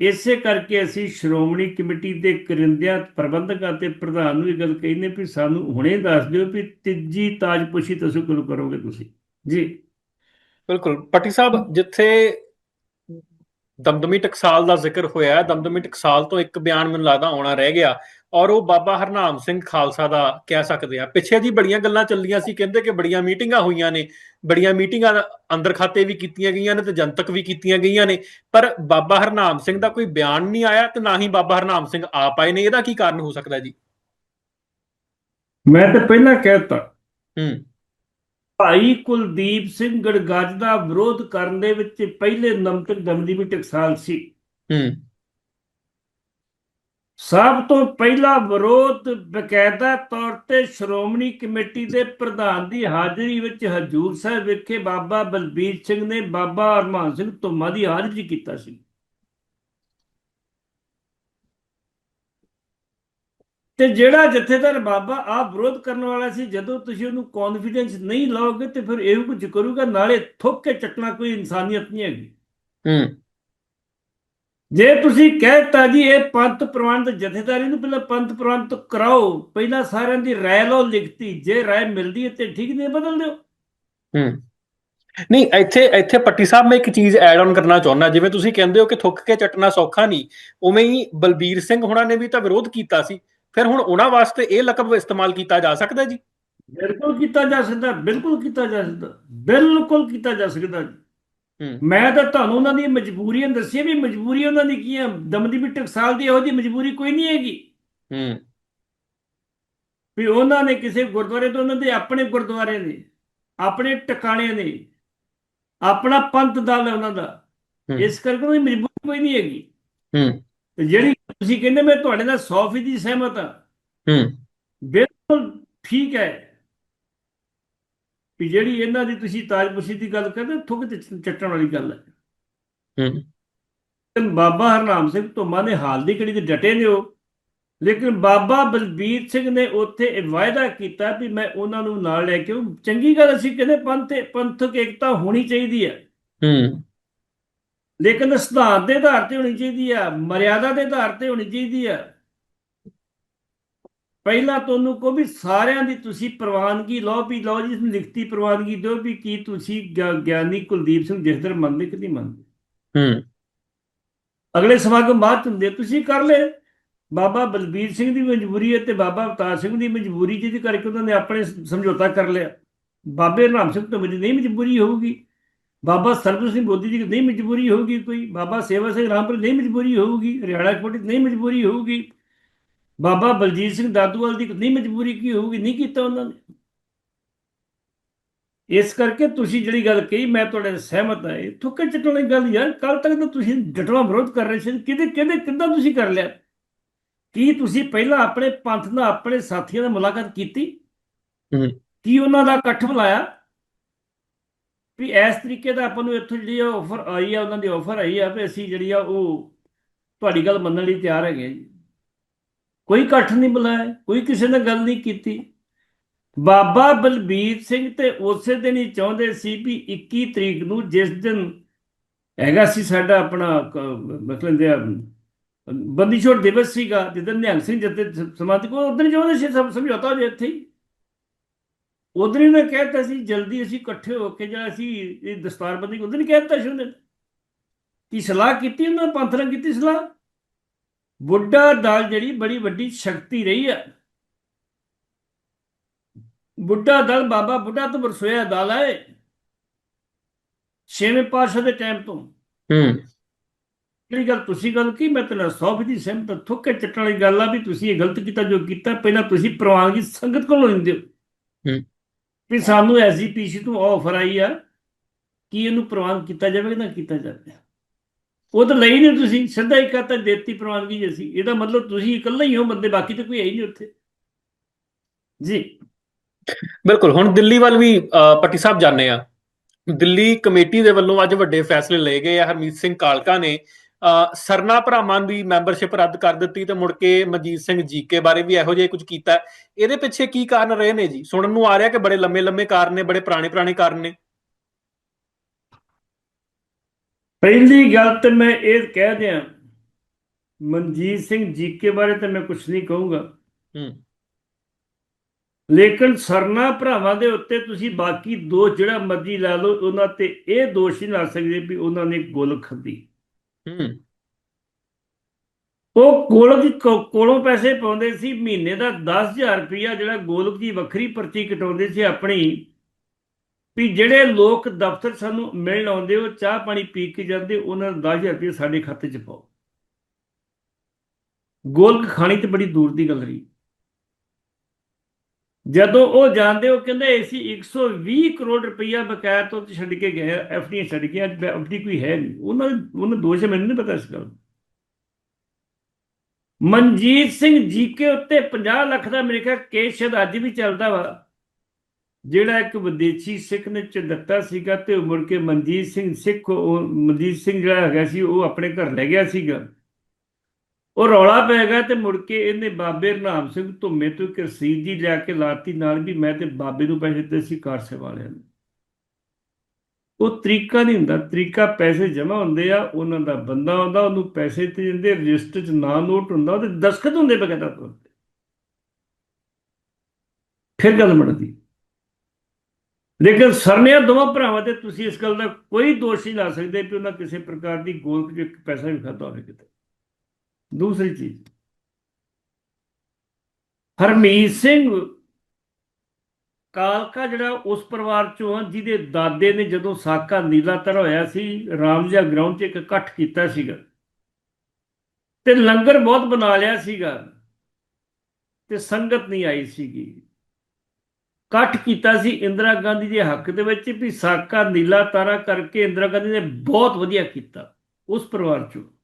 ਇਸੇ ਕਰਕੇ ਅਸੀਂ ਸ਼੍ਰੋਮਣੀ ਕਮੇਟੀ ਦੇ ਕਰਿੰਦਿਆਂ ਪ੍ਰਬੰਧਕਾਂ ਤੇ ਪ੍ਰਧਾਨ ਨੂੰ ਇਹ ਗੱਲ ਕਹਿੰਦੇ ਵੀ ਸਾਨੂੰ ਹੁਣੇ ਦੱਸ ਦਿਓ ਵੀ ਤੀਜੀ ਤਾਜਪੋਸ਼ੀ ਤੁਸੀਂ ਕਦੋਂ ਕਰੋਗੇ ਤੁਸੀਂ। ਜੀ। ਬਿਲਕੁਲ। ਪੱਟੀ ਸਾਹਿਬ, ਜਿੱਥੇ ਦਮਦਮੀ ਟਕਸਾਲ ਦਾ ਜ਼ਿਕਰ ਹੋਇਆ ਦਮਦਮੀ ਟਕਸਾਲ ਤੋਂ ਇੱਕ ਬਿਆਨ ਮੈਨੂੰ ਲੱਗਦਾ ਆਉਣਾ ਰਹਿ ਗਿਆ ਔਰ ਉਹ ਬਾਬਾ ਹਰਨਾਮ ਸਿੰਘ ਖਾਲਸਾ ਦਾ ਕਹਿ ਸਕਦੇ ਆ ਪਿੱਛੇ ਜੀ ਬੜੀਆਂ ਗੱਲਾਂ ਚੱਲੀਆਂ ਸੀ ਕਹਿੰਦੇ ਕਿ ਬੜੀਆਂ ਮੀਟਿੰਗਾਂ ਹੋਈਆਂ ਨੇ ਬੜੀਆਂ ਮੀਟਿੰਗਾਂ ਅੰਦਰ ਖਾਤੇ ਵੀ ਕੀਤੀਆਂ ਗਈਆਂ ਨੇ ਤੇ ਜਨਤਕ ਵੀ ਕੀਤੀਆਂ ਗਈਆਂ ਨੇ ਪਰ ਬਾਬਾ ਹਰਨਾਮ ਸਿੰਘ ਦਾ ਕੋਈ ਬਿਆਨ ਨਹੀਂ ਆਇਆ ਤੇ ਨਾ ਹੀ ਬਾਬਾ ਹਰਨਾਮ ਸਿੰਘ ਆਪ ਆਏ ਨੇ। ਇਹਦਾ ਕੀ ਕਾਰਨ ਹੋ ਸਕਦਾ ਜੀ? ਮੈਂ ਤਾਂ ਪਹਿਲਾਂ ਕਹਿਤਾ ਹੂੰ। ਭਾਈ ਕੁਲਦੀਪ ਸਿੰਘ ਗੜਗੱਜ ਦਾ ਵਿਰੋਧ ਕਰਨ ਦੇ ਵਿੱਚ ਪਹਿਲੇ ਨੰਬਰ ਦਮਦੀਪੀ ਟਕਸਾਲ ਸੀ। ਹੂੰ। ਸਭ ਤੋਂ ਪਹਿਲਾ ਵਿਰੋਧ ਬਕਾਇਦਾ ਤੌਰ ਤੇ ਸ਼੍ਰੋਮਣੀ ਕਮੇਟੀ ਦੇ ਪ੍ਰਧਾਨ ਦੀ ਹਾਜ਼ਰੀ ਵਿੱਚ ਹਜੂਰ ਸਾਹਿਬ ਵਿਖੇ ਬਾਬਾ ਬਲਬੀਰ ਸਿੰਘ ਨੇ ਬਾਬਾ ਅਰਮਾਨ ਸਿੰਘ ਧੁੰਮਾ ਦੀ ਹਾਜ਼ਰੀ ਕੀਤਾ ਸੀ। ਤੇ ਜਿਹੜਾ ਜਥੇਦਾਰ ਬਾਬਾ ਆ ਵਿਰੋਧ ਕਰਨ ਵਾਲਾ ਸੀ ਜਦੋਂ ਤੁਸੀਂ ਉਹਨੂੰ ਕੌਨਫੀਡੈਂਸ ਨਹੀਂ ਲਾਓਗੇ ਤੇ ਫਿਰ ਇਹੋ ਕੁਝ ਕਰੂਗਾ ਨਾਲੇ ਥੁੱਕ ਕੇ ਚੱਟਣਾ ਕੋਈ ਇਨਸਾਨੀਅਤ ਨਹੀਂ ਹੈਗੀ। ਹੂੰ। ਜੇ ਤੁਸੀਂ ਕਹਿਤਾ ਜੀ ਇਹ ਪੰਥ ਪ੍ਰਬੰਧ ਜਥੇਦਾਰੀ ਨੂੰ ਪਹਿਲਾਂ ਪੰਥ ਪ੍ਰਬੰਧ ਕਰਾਓ ਪਹਿਲਾਂ ਸਾਰਿਆਂ ਦੀ ਰਾਏ ਲਓ ਲਿਖਤੀ ਜੇ ਰਾਏ ਮਿਲਦੀ ਹੈ ਤੇ ਠੀਕ ਨਹੀਂ ਬਦਲ ਦਿਓ। ਹੂੰ। ਨਹੀਂ ਇੱਥੇ ਇੱਥੇ ਪੱਟੀ ਸਾਹਿਬ ਮੈਂ ਇੱਕ ਚੀਜ਼ ਐਡ ਆਨ ਕਰਨਾ ਚਾਹੁੰਦਾ ਜਿਵੇਂ ਤੁਸੀਂ ਕਹਿੰਦੇ ਹੋ ਕਿ ਥੁੱਕ ਕੇ ਚੱਟਣਾ ਸੌਖਾ ਨਹੀਂ ਉਵੇਂ ਹੀ ਬਲਬੀਰ ਸਿੰਘ ਹੁਣਾਂ ਨੇ ਵੀ ਤਾਂ ਵਿਰੋਧ ਕੀਤਾ ਸੀ। ਫਿਰ ਹੁਣ ਉਹਨਾਂ ਵਾਸਤੇ ਇਹ ਲਕਬ ਇਸਤੇਮਾਲ ਕੀਤਾ ਜਾ ਸਕਦਾ ਜੀ? ਬਿਲਕੁਲ ਕੀਤਾ ਜਾ ਸਕਦਾ ਬਿਲਕੁਲ ਕੀਤਾ ਜਾ ਸਕਦਾ ਬਿਲਕੁਲ ਕੀਤਾ ਜਾ ਸਕਦਾ ਮੈਂ ਤਾਂ ਤੁਹਾਨੂੰ ਉਹਨਾਂ ਦੀਆਂ ਮਜਬੂਰੀਆਂ ਦੱਸੀਆਂ ਵੀ ਮਜਬੂਰੀ ਉਹਨਾਂ ਦੀ ਕੀ ਹੈ ਦਮਦੀਪੀ ਟਕਸਾਲ ਦੀ ਇਹੋ ਮਜਬੂਰੀ ਕੋਈ ਨਹੀਂ ਹੈਗੀ। ਹੂੰ। ਵੀ ਉਹਨਾਂ ਨੇ ਕਿਸੇ ਗੁਰਦੁਆਰੇ ਤੋਂ ਉਹਨਾਂ ਦੇ ਆਪਣੇ ਗੁਰਦੁਆਰੇ ਨੇ ਆਪਣੇ ਟਿਕਾਣੇ ਨੇ ਆਪਣਾ ਪੰਥ ਦਲ ਹੈ ਉਹਨਾਂ ਦਾ। ਇਸ ਕਰਕੇ ਉਹਨਾਂ ਦੀ ਮਜਬੂਰੀ ਕੋਈ ਨਹੀਂ ਹੈਗੀ। ਹੂੰ। ਤੇ ਜਿਹੜੀ ਤੁਸੀਂ ਕਹਿੰਦੇ ਮੈਂ ਤੁਹਾਡੇ ਨਾਲ 100% ਸਹਿਮਤ ਹਾਂ। ਹੂੰ। ਬਿਲਕੁਲ ਠੀਕ ਹੈ। ਵੀ ਜਿਹੜੀ ਇਹਨਾਂ ਦੀ ਤੁਸੀਂ ਤਾਜਪੁਸ਼ੀ ਦੀ ਗੱਲ ਕਰਦੇ ਥੁੱਕ ਤੇ ਚੱਟਣ ਵਾਲੀ ਗੱਲ ਹੈ। ਹੂੰ। ਬਾਬਾ ਹਰਨਾਮ ਸਿੰਘ ਧੁੰਮਾ ਨੇ ਹਾਲ ਦੀ ਘੜੀ ਤੇ ਡਟੇ ਨੇ ਉਹ। ਲੇਕਿਨ ਬਾਬਾ ਬਲਬੀਰ ਸਿੰਘ ਨੇ ਉੱਥੇ ਇਹ ਵਾਅਦਾ ਕੀਤਾ ਵੀ ਮੈਂ ਉਹਨਾਂ ਨੂੰ ਨਾਲ ਲੈ ਕੇ। ਚੰਗੀ ਗੱਲ ਅਸੀਂ ਕਹਿੰਦੇ ਪੰਥ ਪੰਥਕ ਏਕਤਾ ਹੋਣੀ ਚਾਹੀਦੀ ਹੈ। ਹੂੰ। ਲੇਕਿਨ ਸਿਧਾਂਤ ਦੇ ਆਧਾਰ ਤੇ ਹੋਣੀ ਚਾਹੀਦੀ ਆ ਮਰਿਆਦਾ ਦੇ ਆਧਾਰ ਤੇ ਹੋਣੀ ਚਾਹੀਦੀ ਆ। ਪਹਿਲਾਂ ਤੁਹਾਨੂੰ ਕੋ ਵੀ ਸਾਰਿਆਂ ਦੀ ਤੁਸੀਂ ਪ੍ਰਵਾਨਗੀ ਲਓ ਵੀ ਲਓ ਜੀ ਲਿਖਤੀ ਪ੍ਰਵਾਨਗੀ ਦਿਓ ਵੀ ਕੀ ਤੁਸੀਂ ਗਿਆ- ਗਿਆਨੀ ਕੁਲਦੀਪ ਸਿੰਘ ਜਸਦਰ ਮੰਨਦੇ ਕਿ ਨਹੀਂ ਮੰਨਦੇ। ਹੂੰ। ਅਗਲੇ ਸਮਾਗਮ ਬਾਅਦ ਹੁੰਦੇ ਤੁਸੀਂ ਕਰ ਲੈ ਬਾਬਾ ਬਲਬੀਰ ਸਿੰਘ ਦੀ ਮਜਬੂਰੀ ਹੈ ਤੇ ਬਾਬਾ ਅਵਤਾਰ ਸਿੰਘ ਦੀ ਮਜਬੂਰੀ ਜਿਹਦੇ ਕਰਕੇ ਉਹਨਾਂ ਨੇ ਆਪਣੇ ਸਮਝੌਤਾ ਕਰ ਲਿਆ। ਬਾਬੇ ਰਾਮ ਸਿੰਘ ਤੋਂ ਮੇਰੀ ਨਹੀਂ ਮਜਬੂਰੀ ਹੋਊਗੀ। ਬਾਬਾ ਸਰਬਜੀਤ ਸਿੰਘ ਜੀ ਦੀ ਨਹੀਂ ਮਜਬੂਰੀ ਹੋਊਗੀ ਕੋਈ ਬਾਬਾ ਸੇਵਾ ਸਿੰਘ ਰਾਮਪੁਰ ਨਹੀਂ ਮਜਬੂਰੀ ਹੋਊਗੀ ਹਰਿਆਣਾ ਕੋਟੀ ਨਹੀਂ ਮਜਬੂਰੀ ਹੋਊਗੀ ਬਾਬਾ ਬਲਜੀਤ ਸਿੰਘ ਦਾਦੂਵਾਲ ਦੀ ਨਹੀਂ ਮਜਬੂਰੀ ਕੀ ਹੋਊਗੀ ਨਹੀਂ ਕੀਤਾ ਉਹਨਾਂ ਨੇ। ਇਸ ਕਰਕੇ ਤੁਸੀਂ ਜਿਹੜੀ ਗੱਲ ਕਹੀ ਮੈਂ ਤੁਹਾਡੇ ਨਾਲ ਸਹਿਮਤ ਹਾਂ। ਇਹ ਥੁੱਕੇ ਚੱਟਣ ਵਾਲੀ ਗੱਲ ਯਾਰ ਕੱਲ ਤੱਕ ਤਾਂ ਤੁਸੀਂ ਡਟਵਾ ਵਿਰੋਧ ਕਰ ਰਹੇ ਸੀ ਕਿਹਦੇ ਕਿਹਦੇ ਕਿੱਦਾਂ ਤੁਸੀਂ ਕਰ ਲਿਆ? ਕੀ ਤੁਸੀਂ ਪਹਿਲਾਂ ਆਪਣੇ ਪੰਥ ਨਾਲ ਆਪਣੇ ਸਾਥੀਆਂ ਨਾਲ ਮੁਲਾਕਾਤ ਕੀਤੀ। ਕੀ ਉਹਨਾਂ ਦਾ ਇਕੱਠ ਬੁਲਾਇਆ? ਵੀ ਇਸ ਤਰੀਕੇ ਦਾ ਆਪਾਂ ਨੂੰ ਇੱਥੋਂ ਜਿਹੜੀ ਆਫਰ ਆਈ ਆ, ਉਹਨਾਂ ਦੀ ਆਫਰ ਆਈ ਆ ਵੀ ਅਸੀਂ ਜਿਹੜੀ ਆ ਉਹ ਤੁਹਾਡੀ ਗੱਲ ਮੰਨਣ ਲਈ ਤਿਆਰ ਹੈਗੇ ਆ ਜੀ। ਕੋਈ ਇਕੱਠ ਨਹੀਂ ਬੁਲਾਇਆ, ਕੋਈ ਕਿਸੇ ਨੇ ਗੱਲ ਨਹੀਂ ਕੀਤੀ। ਬਾਬਾ ਬਲਬੀਰ ਸਿੰਘ ਤੇ ਉਸੇ ਦਿਨ ਹੀ ਚਾਹੁੰਦੇ ਸੀ ਵੀ 21 ਤਰੀਕ ਨੂੰ ਜਿਸ ਦਿਨ ਹੈਗਾ ਸੀ ਸਾਡਾ ਆਪਣਾ ਕ- ਮਤਲਬ ਦੇ ਬੰਦੀ ਛੋੜ ਦਿਵਸ ਸੀਗਾ ਜਿੱਦਣ ਨਿਹੰਗ ਸਿੰਘ ਜੱਥੇ ਸਮਾਧੀ ਕੋ ਉਦੋਂ ਚਾਹੁੰਦੇ ਸੀ ਸਭ ਸਮਝੌਤਾ ਹੋ ਜਾਏ ਇੱਥੇ ਉਦੋਂ ਹੀ ਨੇ ਕਹਿਤਾ ਸੀ ਜਲਦੀ ਅਸੀਂ ਇਕੱਠੇ ਹੋ ਕੇ ਜਿਹੜਾ ਅਸੀਂ ਇਹ ਦਸਤਾਰਬੰਦੀ ਉਦੋਂ ਹੀ ਕਹਿਤਾ ਸੀ ਉਹਨੇ ਕੀ ਸਲਾਹ ਕੀਤੀ ਉਹਨਾਂ ਪੰਥ ਨਾਲ ਕੀਤੀ ਸਲਾਹ? ਬੁੱਢਾ ਦਲ ਜਿਹੜੀ ਬੜੀ ਵੱਡੀ ਸ਼ਕਤੀ ਰਹੀ ਹੈ ਬੁੱਢਾ ਦਲ ਬਾਬਾ ਬੁੱਢਾ ਤੋਂ ਵਰਸੋਇਆ ਦਲ ਹੈ ਛੇਵੇਂ ਪਾਤਸ਼ਾਹ ਦੇ ਟਾਈਮ ਤੋਂ। ਹੂੰ। ਜਿਹੜੀ ਗੱਲ ਤੁਸੀਂ ਗੱਲ ਕੀ ਮੈਂ ਤੇਰਾ 100% ਸਹਿਮਤ ਥੁੱਕੇ ਚੱਟਣ ਵਾਲੀ ਗੱਲ ਆ ਵੀ ਤੁਸੀਂ ਇਹ ਗਲਤ ਕੀਤਾ ਜੋ ਕੀਤਾ ਪਹਿਲਾਂ ਤੁਸੀਂ ਪ੍ਰਵਾਨਗੀ ਸੰਗਤ ਕੋਲੋਂ ਲੈਂਦੇ ਹੋ। ਹੂੰ। ਵੀ ਸਾਨੂੰ ਐਸਜੀਪੀਸੀ ਤੋਂ ਆਫਰ ਆਈ ਆ ਕਿ ਇਹਨੂੰ ਪ੍ਰਵਾਨ ਕੀਤਾ ਜਾਵੇ ਕਿ ਨਾ ਕੀਤਾ ਜਾਵੇ। ਉਹ ਤਾਂ ਲਈ ਨਹੀਂ ਤੁਸੀਂ, ਸਿੱਧਾ ਹੀ ਕਹਤਾ ਦੇਤੀ ਪ੍ਰਵਾਨਗੀ ਜੀ ਅਸੀਂ ਇਹਦਾ ਮਤਲਬ ਤੁਸੀਂ ਇਕੱਲੇ ਹੀ ਹੋ, ਬੰਦੇ ਬਾਕੀ ਤਾਂ ਕੋਈ ਹੈ ਹੀ ਨਹੀਂ ਉੱਥੇ। ਜੀ। ਬਿਲਕੁਲ, ਹੁਣ ਦਿੱਲੀ ਵੱਲ ਵੀ ਪੱਟੀ ਸਾਹਿਬ ਜਾਣੇ ਆ। ਦਿੱਲੀ ਕਮੇਟੀ ਦੇ ਵੱਲੋਂ ਅੱਜ ਵੱਡੇ ਫੈਸਲੇ ਲਏ ਗਏ ਆ। ਹਰਮੀਤ ਸਿੰਘ ਕਾਲਕਾ ਨੇ ਸਰਨਾ ਭਰਾਵਾਂ ਦੀ ਮੈਂਬਰਸ਼ਿਪ ਰੱਦ ਕਰ ਦਿੱਤੀ ਤੇ ਮੁੜ ਕੇ ਮਨਜੀਤ ਸਿੰਘ ਜੀਕੇ ਬਾਰੇ ਵੀ ਇਹੋ ਜਿਹਾ ਕੁਝ ਕੀਤਾ ਇਹਦੇ ਪਿੱਛੇ ਕੀ ਕਾਰਨ ਰਹੇ ਨੇ ਜੀ? ਸੁਣਨ ਨੂੰ ਆ ਰਿਹਾ ਕਿ ਬੜੇ ਲੰਮੇ ਲੰਮੇ ਕਾਰਨ ਨੇ ਬੜੇ ਪੁਰਾਣੇ ਪੁਰਾਣੇ ਕਾਰਨ ਨੇ? ਪਹਿਲੀ ਗੱਲ ਤੇ ਮੈਂ ਇਹ ਕਹਿ ਦਿਆਂ ਮਨਜੀਤ ਸਿੰਘ ਜੀਕੇ ਬਾਰੇ ਤਾਂ ਮੈਂ ਕੁਝ ਨਹੀਂ ਕਹੂੰਗਾ। ਹੂੰ। ਲੇਕਿਨ ਸਰਨਾ ਭਰਾਵਾਂ ਦੇ ਉੱਤੇ ਤੁਸੀਂ ਬਾਕੀ ਦੋ ਜਿਹੜਾ ਮਰਜ਼ੀ ਲਾ ਲਓ ਉਹਨਾਂ ਤੇ ਇਹ ਦੋਸ਼ ਨਹੀਂ ਲਾ ਸਕਦੇ ਵੀ ਉਹਨਾਂ ਨੇ ਗੋਲ ਖਾਧੀ। ਹੂੰ। ਉਹ ਗੋਲਕ ਦੀ ਕੋ- ਕੋਲੋਂ ਪੈਸੇ ਪਾਉਂਦੇ ਸੀ, ਮਹੀਨੇ ਦਾ 10000 ਰੁਪਇਆ ਜਿਹੜਾ ਗੋਲਕ ਜੀ ਵੱਖਰੀ ਪਰਚੀ ਕਟਾਉਂਦੇ ਸੀ ਆਪਣੀ, ਵੀ ਜਿਹੜੇ ਲੋਕ ਦਫ਼ਤਰ ਸਾਨੂੰ ਮਿਲਣ ਆਉਂਦੇ, ਉਹ ਚਾਹ ਪਾਣੀ ਪੀ ਕੇ ਜਾਂਦੇ, ਉਹਨਾਂ ਦਾ 10000 ਰੁਪਇਆ ਸਾਡੇ ਖਾਤੇ 'ਚ ਪਾਓ। ਗੋਲਕ ਖਾਣੀ ਤੇ ਬੜੀ ਦੂਰ ਦੀ ਗੱਲ ਰਹੀ। ਜਦੋਂ ਉਹ ਜਾਣਦੇ ਉਹ ਕਹਿੰਦੇ ਅਸੀਂ 120 ਕਰੋੜ ਰੁਪਈਆ ਬਕਾਇਆ ਤੋਂ ਛੱਡ ਕੇ ਗਏ ਐਫਡੀ ਛੱਡ ਕੇ, ਅੱਜ ਐਫਡੀ ਕੋਈ ਹੈ ਨਹੀਂ। ਉਹਨਾਂ ਉਹਨਾਂ ਦੋਸ਼ ਮੈਨੂੰ ਨਹੀਂ ਪਤਾ ਇਸ ਗੱਲ ਮਨਜੀਤ ਸਿੰਘ ਜੀਕੇ ਉੱਤੇ 50 ਲੱਖ ਦਾ, ਮੇਰੇ ਖਿਆਲ ਕੇਸ ਸ਼ਾਇਦ ਅੱਜ ਵੀ ਚੱਲਦਾ ਵਾ। ਜਿਹੜਾ ਇੱਕ ਵਿਦੇਸ਼ੀ ਸਿੱਖ ਨੇ ਚ ਦਿੱਤਾ ਸੀਗਾ ਤੇ ਮੁੜ ਕੇ ਮਨਜੀਤ ਸਿੰਘ ਸਿੱਖ ਮਨਜੀਤ ਸਿੰਘ ਜਿਹੜਾ ਹੈਗਾ ਸੀ, ਉਹ ਆਪਣੇ ਘਰ ਲੈ ਗਿਆ ਸੀਗਾ। ਉਹ ਰੌਲਾ ਪੈ ਗਿਆ ਤੇ ਮੁੜ ਕੇ ਇਹਨੇ ਬਾਬੇ ਰਨਾਮ ਸਿੰਘ ਧੁੰਮੇ ਤੋਂ ਇੱਕ ਰਸੀਦ ਜੀ ਲਿਆ ਕੇ ਲਾਤੀ ਨਾਲ ਵੀ ਮੈਂ ਤੇ ਬਾਬੇ ਨੂੰ ਪੈਸੇ ਦਿੱਤੇ ਸੀ ਕਾਰ ਕਾਰਸੇ ਵਾਲਿਆਂ ਨੂੰ। ਉਹ ਤਰੀਕਾ ਨਹੀਂ ਹੁੰਦਾ, ਤਰੀਕਾ ਪੈਸੇ ਜਮ੍ਹਾਂ ਹੁੰਦੇ ਆ, ਉਹਨਾਂ ਦਾ ਬੰਦਾ ਆਉਂਦਾ, ਉਹਨੂੰ ਪੈਸੇ ਤੇ ਜਾਂਦੇ, ਰਜਿਸਟਰ 'ਚ ਨਾਂ ਨੋਟ ਹੁੰਦਾ, ਉਹਦੇ ਦਸਖਤ ਹੁੰਦੇ ਬਕਾਇਦਾ ਤੌਰ ਤੇ। ਫਿਰ ਗੱਲ ਬਣਦੀ। ਲੇਕਿਨ ਸਰਨਿਆ ਦੋਵਾਂ ਭਰਾਵਾਂ ਤੇ ਤੁਸੀਂ ਇਸ ਗੱਲ ਦਾ ਕੋਈ ਦੋਸ਼ ਨਹੀਂ ਲਾ ਸਕਦੇ ਕਿ ਉਹਨਾਂ ਕਿਸੇ ਪ੍ਰਕਾਰ ਦੀ ਗੋਲਕ ਚ ਇੱਕ ਪੈਸਾ ਵੀ ਖਾਦਾ ਹੋਵੇ ਕਿਤੇ। ਦੂਸਰੀ ਚੀਜ਼। ਹਰਮੀਤ ਸਿੰਘ ਕਾਲਕਾ ਜਿਹੜਾ ਉਸ ਪਰਿਵਾਰ ਚੋਂ ਆ, ਜਿਹਦੇ ਦਾਦੇ ਨੇ ਜਦੋਂ ਸਾਕਾ ਨੀਲਾ ਤਰ ਹੋਇਆ ਸੀ, ਰਾਮਜਾ ਗਰਾਊਂਡ 'ਚ ਇੱਕ ਇਕੱਠ ਕੀਤਾ ਸੀਗਾ। ਤੇ ਲੰਗਰ ਬਹੁਤ ਬਣਾ ਲਿਆ ਸੀਗਾ। ਤੇ ਸੰਗਤ ਨਹੀਂ ਆਈ ਸੀਗੀ। ਇਕੱਠ ਕੀਤਾ ਸੀ ਇੰਦਰਾ ਗਾਂਧੀ ਦੇ ਹੱਕ ਦੇ ਵਿੱਚ ਵੀ ਸਾਕਾ ਨੀਲਾ ਤਾਰਾ ਕਰਕੇ ਇੰਦਰਾ ਗਾਂਧੀ ਨੇ ਬਹੁਤ ਵਧੀਆ ਕੀਤਾ ਉਸ ਪਰਿਵਾਰ ਚੋਂ।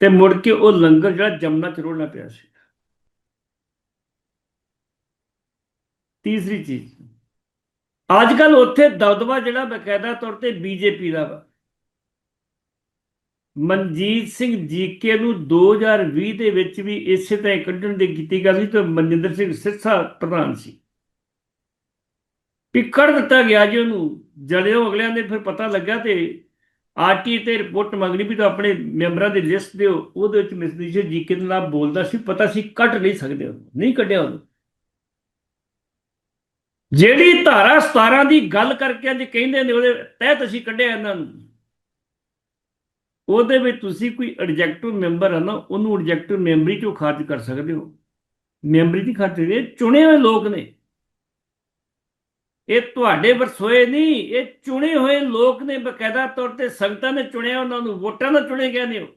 ਤੇ ਮੁੜ ਕੇ ਉਹ ਲੰਗਰ ਜਿਹੜਾ ਜਮਨਾ ਚ ਰੋੜਨਾ ਪਿਆ ਸੀ। ਤੀਸਰੀ ਚੀਜ਼। ਅੱਜ ਕੱਲ ਉੱਥੇ ਦਬਦਬਾ ਜਿਹੜਾ ਬਕਾਇਦਾ ਤੌਰ ਤੇ ਬੀਜੇਪੀ ਦਾ ਵਾ। ਮਨਜੀਤ ਸਿੰਘ ਜੀਕੇ ਨੂੰ 2020 ਦੇ ਵਿੱਚ ਵੀ ਇਸੇ ਤਰ੍ਹਾਂ ਕੱਢਣ ਦੀ ਕੀਤੀ ਗੱਲ ਸੀ ਤੇ ਮਨਜਿੰਦਰ ਸਿੰਘ ਸਿੱਧਾ ਪ੍ਰਧਾਨ ਸੀ। ਵੀ ਦਿੱਤਾ ਗਿਆ ਜੀ ਉਹਨੂੰ। ਜਲਿਓ ਅਗਲਿਆਂ ਦੇ ਫਿਰ ਪਤਾ ਲੱਗਾ ਤੇ ਆਰਟੀ ਤੇ ਰਿਪੋਰਟ ਮੰਗਣੀ ਵੀ ਤਾਂ ਆਪਣੇ ਮੈਂਬਰਾਂ ਦੀ ਲਿਸਟ ਦਿਓ, ਉਹਦੇ ਵਿੱਚ ਮਿਸਟਰ ਜੀਕੇ ਦੇ ਨਾਲ ਬੋਲਦਾ ਸੀ, ਪਤਾ ਸੀ ਕੱਢ ਨਹੀਂ ਸਕਦੇ ਉਹਨੂੰ, ਨਹੀਂ ਕੱਢਿਆ ਉਹਨੂੰ। ਜਿਹੜੀ ਧਾਰਾ 17 ਦੀ ਗੱਲ ਕਰਕੇ ਅੱਜ ਕਹਿੰਦੇ ਨੇ, ਉਹਦੇ ਤਹਿਤ ਅਸੀਂ ਕੱਢਿਆ ਇਹਨਾਂ ਨੂੰ। ਉਹਦੇ ਵਿੱਚ ਤੁਸੀਂ ਕੋਈ ਐਡਜੈਕਟਿਵ ਮੈਂਬਰ ਹੈ ਨਾ, ਉਹਨੂੰ ਐਡਜੈਕਟਿਵ ਮੈਂਬਰੀ ਚੋਂ ਖਾਰਜ ਕਰ ਸਕਦੇ ਹੋ। ਮੈਂਬਰੀ ਦੀ ਖਾਤਰ ਇਹ ਚੁਣੇ ਹੋਏ ਲੋਕ ਨੇ। ਇਹ ਤੁਹਾਡੇ ਵਰਸੋਏ ਨਹੀਂ, ਇਹ ਚੁਣੇ ਹੋਏ ਲੋਕ ਨੇ ਬਕਾਇਦਾ ਤੌਰ ਤੇ ਸੰਗਤਾਂ ਨੇ ਚੁਣਿਆ, ਉਹਨਾਂ ਨੂੰ ਵੋਟਾਂ ਨਾਲ ਚੁਣੇ ਗਏ ਨੇ ਉਹ।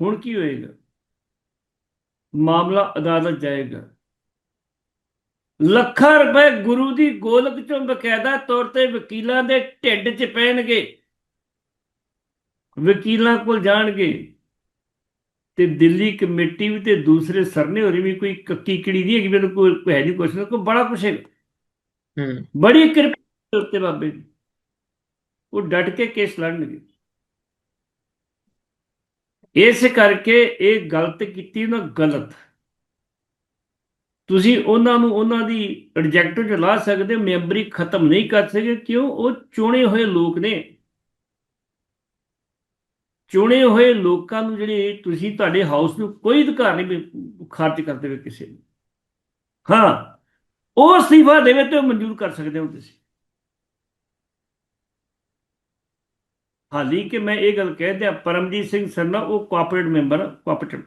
ਹੁਣ ਕੀ ਹੋਏਗਾ? ਮਾਮਲਾ ਅਦਾਲਤ ਜਾਏਗਾ। ਲੱਖਾਂ ਰੁਪਏ ਗੁਰੂ ਦੀ ਗੋਲਕ ਚੋਂ ਬਕਾਇਦਾ ਤੌਰ ਤੇ ਵਕੀਲਾਂ ਦੇ ਢਿੱਡ 'ਚ ਪੈਣਗੇ। ਵਕੀਲਾਂ ਕੋਲ ਜਾਣਗੇ। ਤੇ ਦਿੱਲੀ ਕਮੇਟੀ ਵੀ ਤੇ ਦੂਸਰੇ ਸਰਨੇ ਹੋਰੀ ਵੀ ਕੋਈ ਕੱਕੀ ਕਿੜੀ ਨਹੀਂ ਹੈਗੀ ਮੈਨੂੰ ਕੋਈ ਹੈ ਨਹੀਂ ਕੁਛ ਨਾ ਕੋਈ ਬੜਾ ਕੁਛ ਹੈ ਹੂੰ। ਬੜੀ ਕਿਰਪਾ ਉੱਤੇ ਬਾਬੇ ਦੀ। ਉਹ ਡਟ ਕੇ ਕੇਸ ਲੜਨਗੇ। ਇਸ ਕਰਕੇ ਇਹ ਗਲਤ ਕੀਤੀ ਨਾ ਗਲਤ। ਤੁਸੀਂ ਉਹਨਾਂ ਨੂੰ ਉਹਨਾਂ ਦੀ ਰਿਜੈਕਟ ਚ ਲਾ ਸਕਦੇ ਹੋ, ਮੈਂਬਰੀ ਖਤਮ ਨਹੀਂ ਕਰ ਸਕਦੇ ਕਿਉਂ? ਉਹ ਚੁਣੇ ਹੋਏ ਲੋਕ ਨੇ। ਚੁਣੇ ਹੋਏ ਲੋਕਾਂ ਨੂੰ ਜਿਹੜੇ ਤੁਸੀਂ ਤੁਹਾਡੇ ਹਾਊਸ ਨੂੰ ਕੋਈ ਅਧਿਕਾਰ ਨਹੀਂ ਖਾਰਜ ਖਰਚ ਕਰਦੇ ਵੇ ਕਿਸੇ ਨੂੰ। ਹਾਂ, ਉਹ ਅਸਤੀਫਾ ਦੇਵੇ ਤੇ ਮਨਜ਼ੂਰ ਕਰ ਸਕਦੇ ਹੋ ਤੁਸੀਂ। ਹਾਲੀ ਕਿ ਮੈਂ ਇਹ ਗੱਲ ਕਹਿ ਦਿਆਂ, ਪਰਮਜੀਤ ਸਿੰਘ ਸਰਨਾ, ਉਹ ਕੋਆਪਰੇਟ ਮੈਂਬਰ ਕੋਆਪਰੇਟ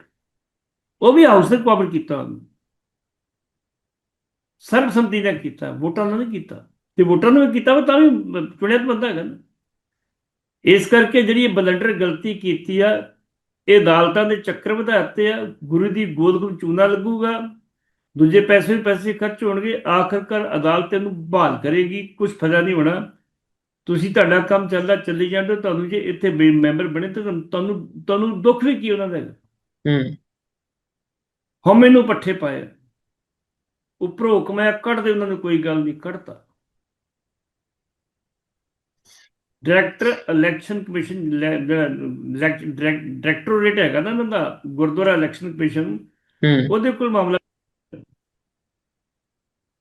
ਉਹ ਵੀ ਹਾਊਸ ਨੇ ਕੋਆਪਰੇਟ ਕੀਤਾ ਉਹਨੂੰ। ਸਰਬਸੰਮਤੀ ਨਾਲ ਕੀਤਾ, ਵੋਟਾਂ ਨਾਲ ਨਹੀਂ ਕੀਤਾ। ਤੇ ਵੋਟਾਂ ਨੇ ਵੀ ਕੀਤਾ ਵਾ, ਤਾਂ ਵੀ ਚੁਣਿਆ ਤਾਂ ਬੰਦਾ ਹੈਗਾ ਨਾ। ਇਸ ਕਰਕੇ ਜਿਹੜੀ ਬਲੰਡਰ ਗਲਤੀ ਕੀਤੀ ਆ ਇਹ ਅਦਾਲਤਾਂ ਦੇ ਚੱਕਰ ਵਧਾਤੇ ਆ ਗੁਰੂ ਦੀ ਗੋਦ ਨੂੰ ਚੂਨਾ ਲੱਗੂਗਾ ਦੂਜੇ ਪੈਸੇ ਵੀ ਪੈਸੇ ਖਰਚ ਹੋਣਗੇ ਆਖਰਕਾਰ ਅਦਾਲਤ ਇਹਨੂੰ ਬਹਾਲ ਕਰੇਗੀ ਕੁਝ ਫਾਇਦਾ ਨਹੀਂ ਹੋਣਾ। ਤੁਸੀਂ ਤੁਹਾਡਾ ਕੰਮ ਚੱਲਦਾ ਚੱਲੀ ਜਾਂਦੇ ਤੁਹਾਨੂੰ ਜੇ ਇੱਥੇ ਮੈਂਬਰ ਬਣੇ ਤਾਂ ਤੁਹਾਨੂੰ ਤੁਹਾਨੂੰ- ਦੁੱਖ ਵੀ ਕੀ ਉਹਨਾਂ ਦਾ ਹੂੰ। ਹਉਮੈ ਨੂੰ ਪੱਠੇ ਪਾਏ ਉੱਪਰੋਂ ਹੁਕਮ ਹੈ ਕੱਢ ਦੇ ਉਹਨਾਂ ਨੂੰ ਕੋਈ ਗੱਲ ਨਹੀਂ ਕੱਢਤਾ। ਡਾਇਰੈਕਟਰ ਇਲੈਕਸ਼ਨ ਕਮਿਸ਼ਨ ਡਾਇਰੈਕਟੋਰੇਟ ਹੈਗਾ ਨਾ ਇਹਨਾਂ ਦਾ ਗੁਰਦੁਆਰਾ ਇਲੈਕਸ਼ਨ ਕਮਿਸ਼ਨ ਉਹਦੇ ਕੋਲ ਮਾਮਲਾ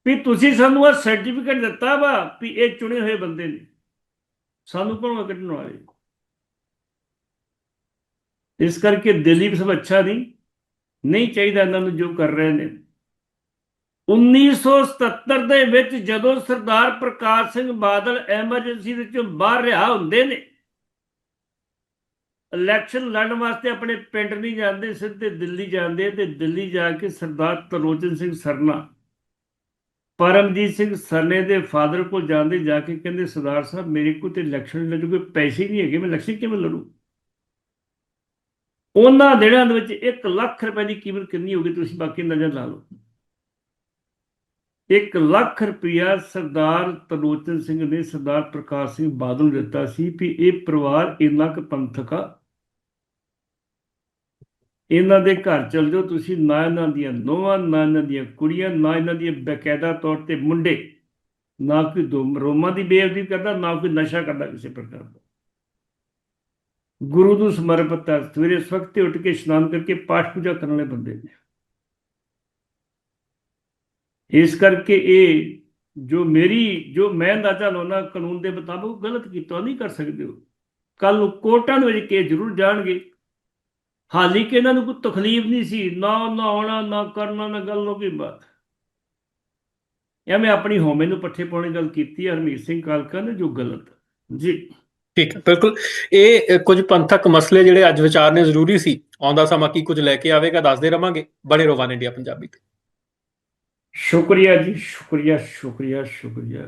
ਵੀ ਤੁਸੀਂ ਸਾਨੂੰ ਆ ਸਰਟੀਫਿਕੇਟ ਦਿੱਤਾ ਵਾ ਵੀ ਇਹ ਚੁਣੇ ਹੋਏ ਬੰਦੇ ਨੇ। ਸਾਨੂੰ ਕੋਲੋਂ ਕੱਢਣ ਵਾਲੇ। ਇਸ ਕਰਕੇ ਦਿੱਲੀ ਵੀ ਸਭ ਅੱਛਾ ਨਹੀਂ। ਨਹੀਂ ਚਾਹੀਦਾ ਇਹਨਾਂ ਨੂੰ ਜੋ ਕਰ ਰਹੇ ਨੇ। 1977 ਦੇ ਵਿੱਚ ਜਦੋਂ ਸਰਦਾਰ ਪ੍ਰਕਾਸ਼ ਸਿੰਘ ਬਾਦਲ ਐਮਰਜੈਂਸੀ ਦੇ ਵਿੱਚੋਂ ਬਾਹਰ ਰਿਹਾ ਹੁੰਦੇ ਨੇ ਇਲੈਕਸ਼ਨ ਲੜਨ ਵਾਸਤੇ ਆਪਣੇ ਪਿੰਡ ਨਹੀਂ ਜਾਂਦੇ ਸਿੱਧੇ ਦਿੱਲੀ ਜਾਂਦੇ ਤੇ ਦਿੱਲੀ ਜਾ ਕੇ ਸਰਦਾਰ ਤਰਲੋਚਨ ਸਿੰਘ ਸਰਨਾ, ਪਰਮਜੀਤ ਸਿੰਘ ਸਰਨੇ ਦੇ ਫਾਦਰ ਕੋਲ ਜਾਂਦੇ, ਜਾ ਕੇ ਕਹਿੰਦੇ, ਸਰਦਾਰ ਸਾਹਿਬ, ਮੇਰੇ ਕੋਲ ਤੇ ਇਲੈਕਸ਼ਨ ਲੜਨ ਕੋਈ ਪੈਸੇ ਨਹੀਂ ਹੈਗੇ, ਮੈਂ ਇਲੈਕਸ਼ਨ ਕਿਵੇਂ ਲੜੂ? ਉਹਨਾਂ ਦਿਨਾਂ ਦੇ ਵਿੱਚ 1 ਲੱਖ ਰੁਪਏ ਦੀ ਕੀਮਤ ਕਿੰਨੀ ਹੋਗੀ ਤੁਸੀਂ ਬਾਕੀ ਨਜ਼ਰ ਲਾ ਲਓ। 1 ਲੱਖ ਰੁਪਇਆ ਸਰਦਾਰ ਤਰਲੋਚਨ ਸਿੰਘ ਨੇ ਸਰਦਾਰ ਪ੍ਰਕਾਸ਼ ਸਿੰਘ ਬਾਦਲ ਨੂੰ ਦਿੱਤਾ ਸੀ ਵੀ ਇਹ ਪਰਿਵਾਰ ਇੰਨਾ ਕੁ ਪੰਥਕ ਆ। ਇਹਨਾਂ ਦੇ ਘਰ ਚਲ ਜਾਓ, ਤੁਸੀਂ ਨਾ ਇਹਨਾਂ ਦੀਆਂ ਨੋਵਾਂ ਨਾ ਇਹਨਾਂ ਦੀਆਂ ਕੁੜੀਆਂ, ਨਾ ਇਹਨਾਂ ਦੀਆਂ ਬਕਾਇਦਾ ਤੌਰ ਤੇ ਮੁੰਡੇ, ਨਾ ਕੋਈ ਦੋ ਰੋਮਾਂ ਦੀ ਬੇਅਦਬੀ ਕਰਦਾ, ਨਾ ਕੋਈ ਨਸ਼ਾ ਕਰਦਾ, ਕਿਸੇ ਪ੍ਰਕਾਰ ਦਾ। ਗੁਰੂ ਨੂੰ ਸਮਰਪਿਤ ਹੈ ਸਵੇਰੇ ਸਵਖਤੇ ਉੱਠ ਕੇ ਇਸ਼ਨਾਨ ਕਰਕੇ ਪਾਠ ਪੂਜਾ ਕਰਨ ਵਾਲੇ ਬੰਦੇ ਨੇ। ਇਸ ਕਰਕੇ ਇਹ ਜੋ ਮੇਰੀ ਜੋ ਮੈਂ ਅੰਦਾਜ਼ਾ ਲਾਉਣਾ ਕਾਨੂੰਨ ਦੇ ਮੁਤਾਬਕ ਗਲਤ ਕੀਤਾ ਨਹੀਂ ਕਰ ਸਕਦੇ ਹੋ ਕੱਲ ਨੂੰ ਕੋਰਟਾਂ ਦੇ ਵਿੱਚ ਕੇਸ ਜ਼ਰੂਰ ਜਾਣਗੇ। ਹਾਲੀ ਕਿ ਇਹਨਾਂ ਨੂੰ ਕੋਈ ਤਕਲੀਫ ਨਹੀਂ ਸੀ ਨਾ ਨਾ ਆਉਣਾ ਨਾ ਕਰਨਾ ਨਾ ਗੱਲ ਹੋ ਬਾਤ। ਇਹ ਮੈਂ ਆਪਣੀ ਹੋਮੇ ਨੂੰ ਪੱਠੇ ਪਾਉਣ ਦੀ ਗੱਲ ਕੀਤੀ ਹਰਮੀਤ ਸਿੰਘ ਕਾਲਕਾ ਨੇ ਜੋ ਗਲਤ। ਜੀ। ਠੀਕ ਹੈ ਬਿਲਕੁਲ। ਇਹ ਅ, ਕੁਝ ਪੰਥਕ ਮਸਲੇ ਜਿਹੜੇ ਅੱਜ ਵਿਚਾਰਨੇ ਜ਼ਰੂਰੀ ਸੀ ਆਉਂਦਾ ਸਮਾਂ ਕੀ ਕੁਝ ਲੈ ਕੇ ਆਵੇਗਾ ਦੱਸਦੇ ਰਵਾਂਗੇ। ਬਣੇ ਰਹੋ ਇੰਡੀਆ ਪੰਜਾਬੀ ਤੇ। ਸ਼ੁਕਰੀਆ ਜੀ ਸ਼ੁਕਰੀਆ ਸ਼ੁਕਰੀਆ ਸ਼ੁਕਰੀਆ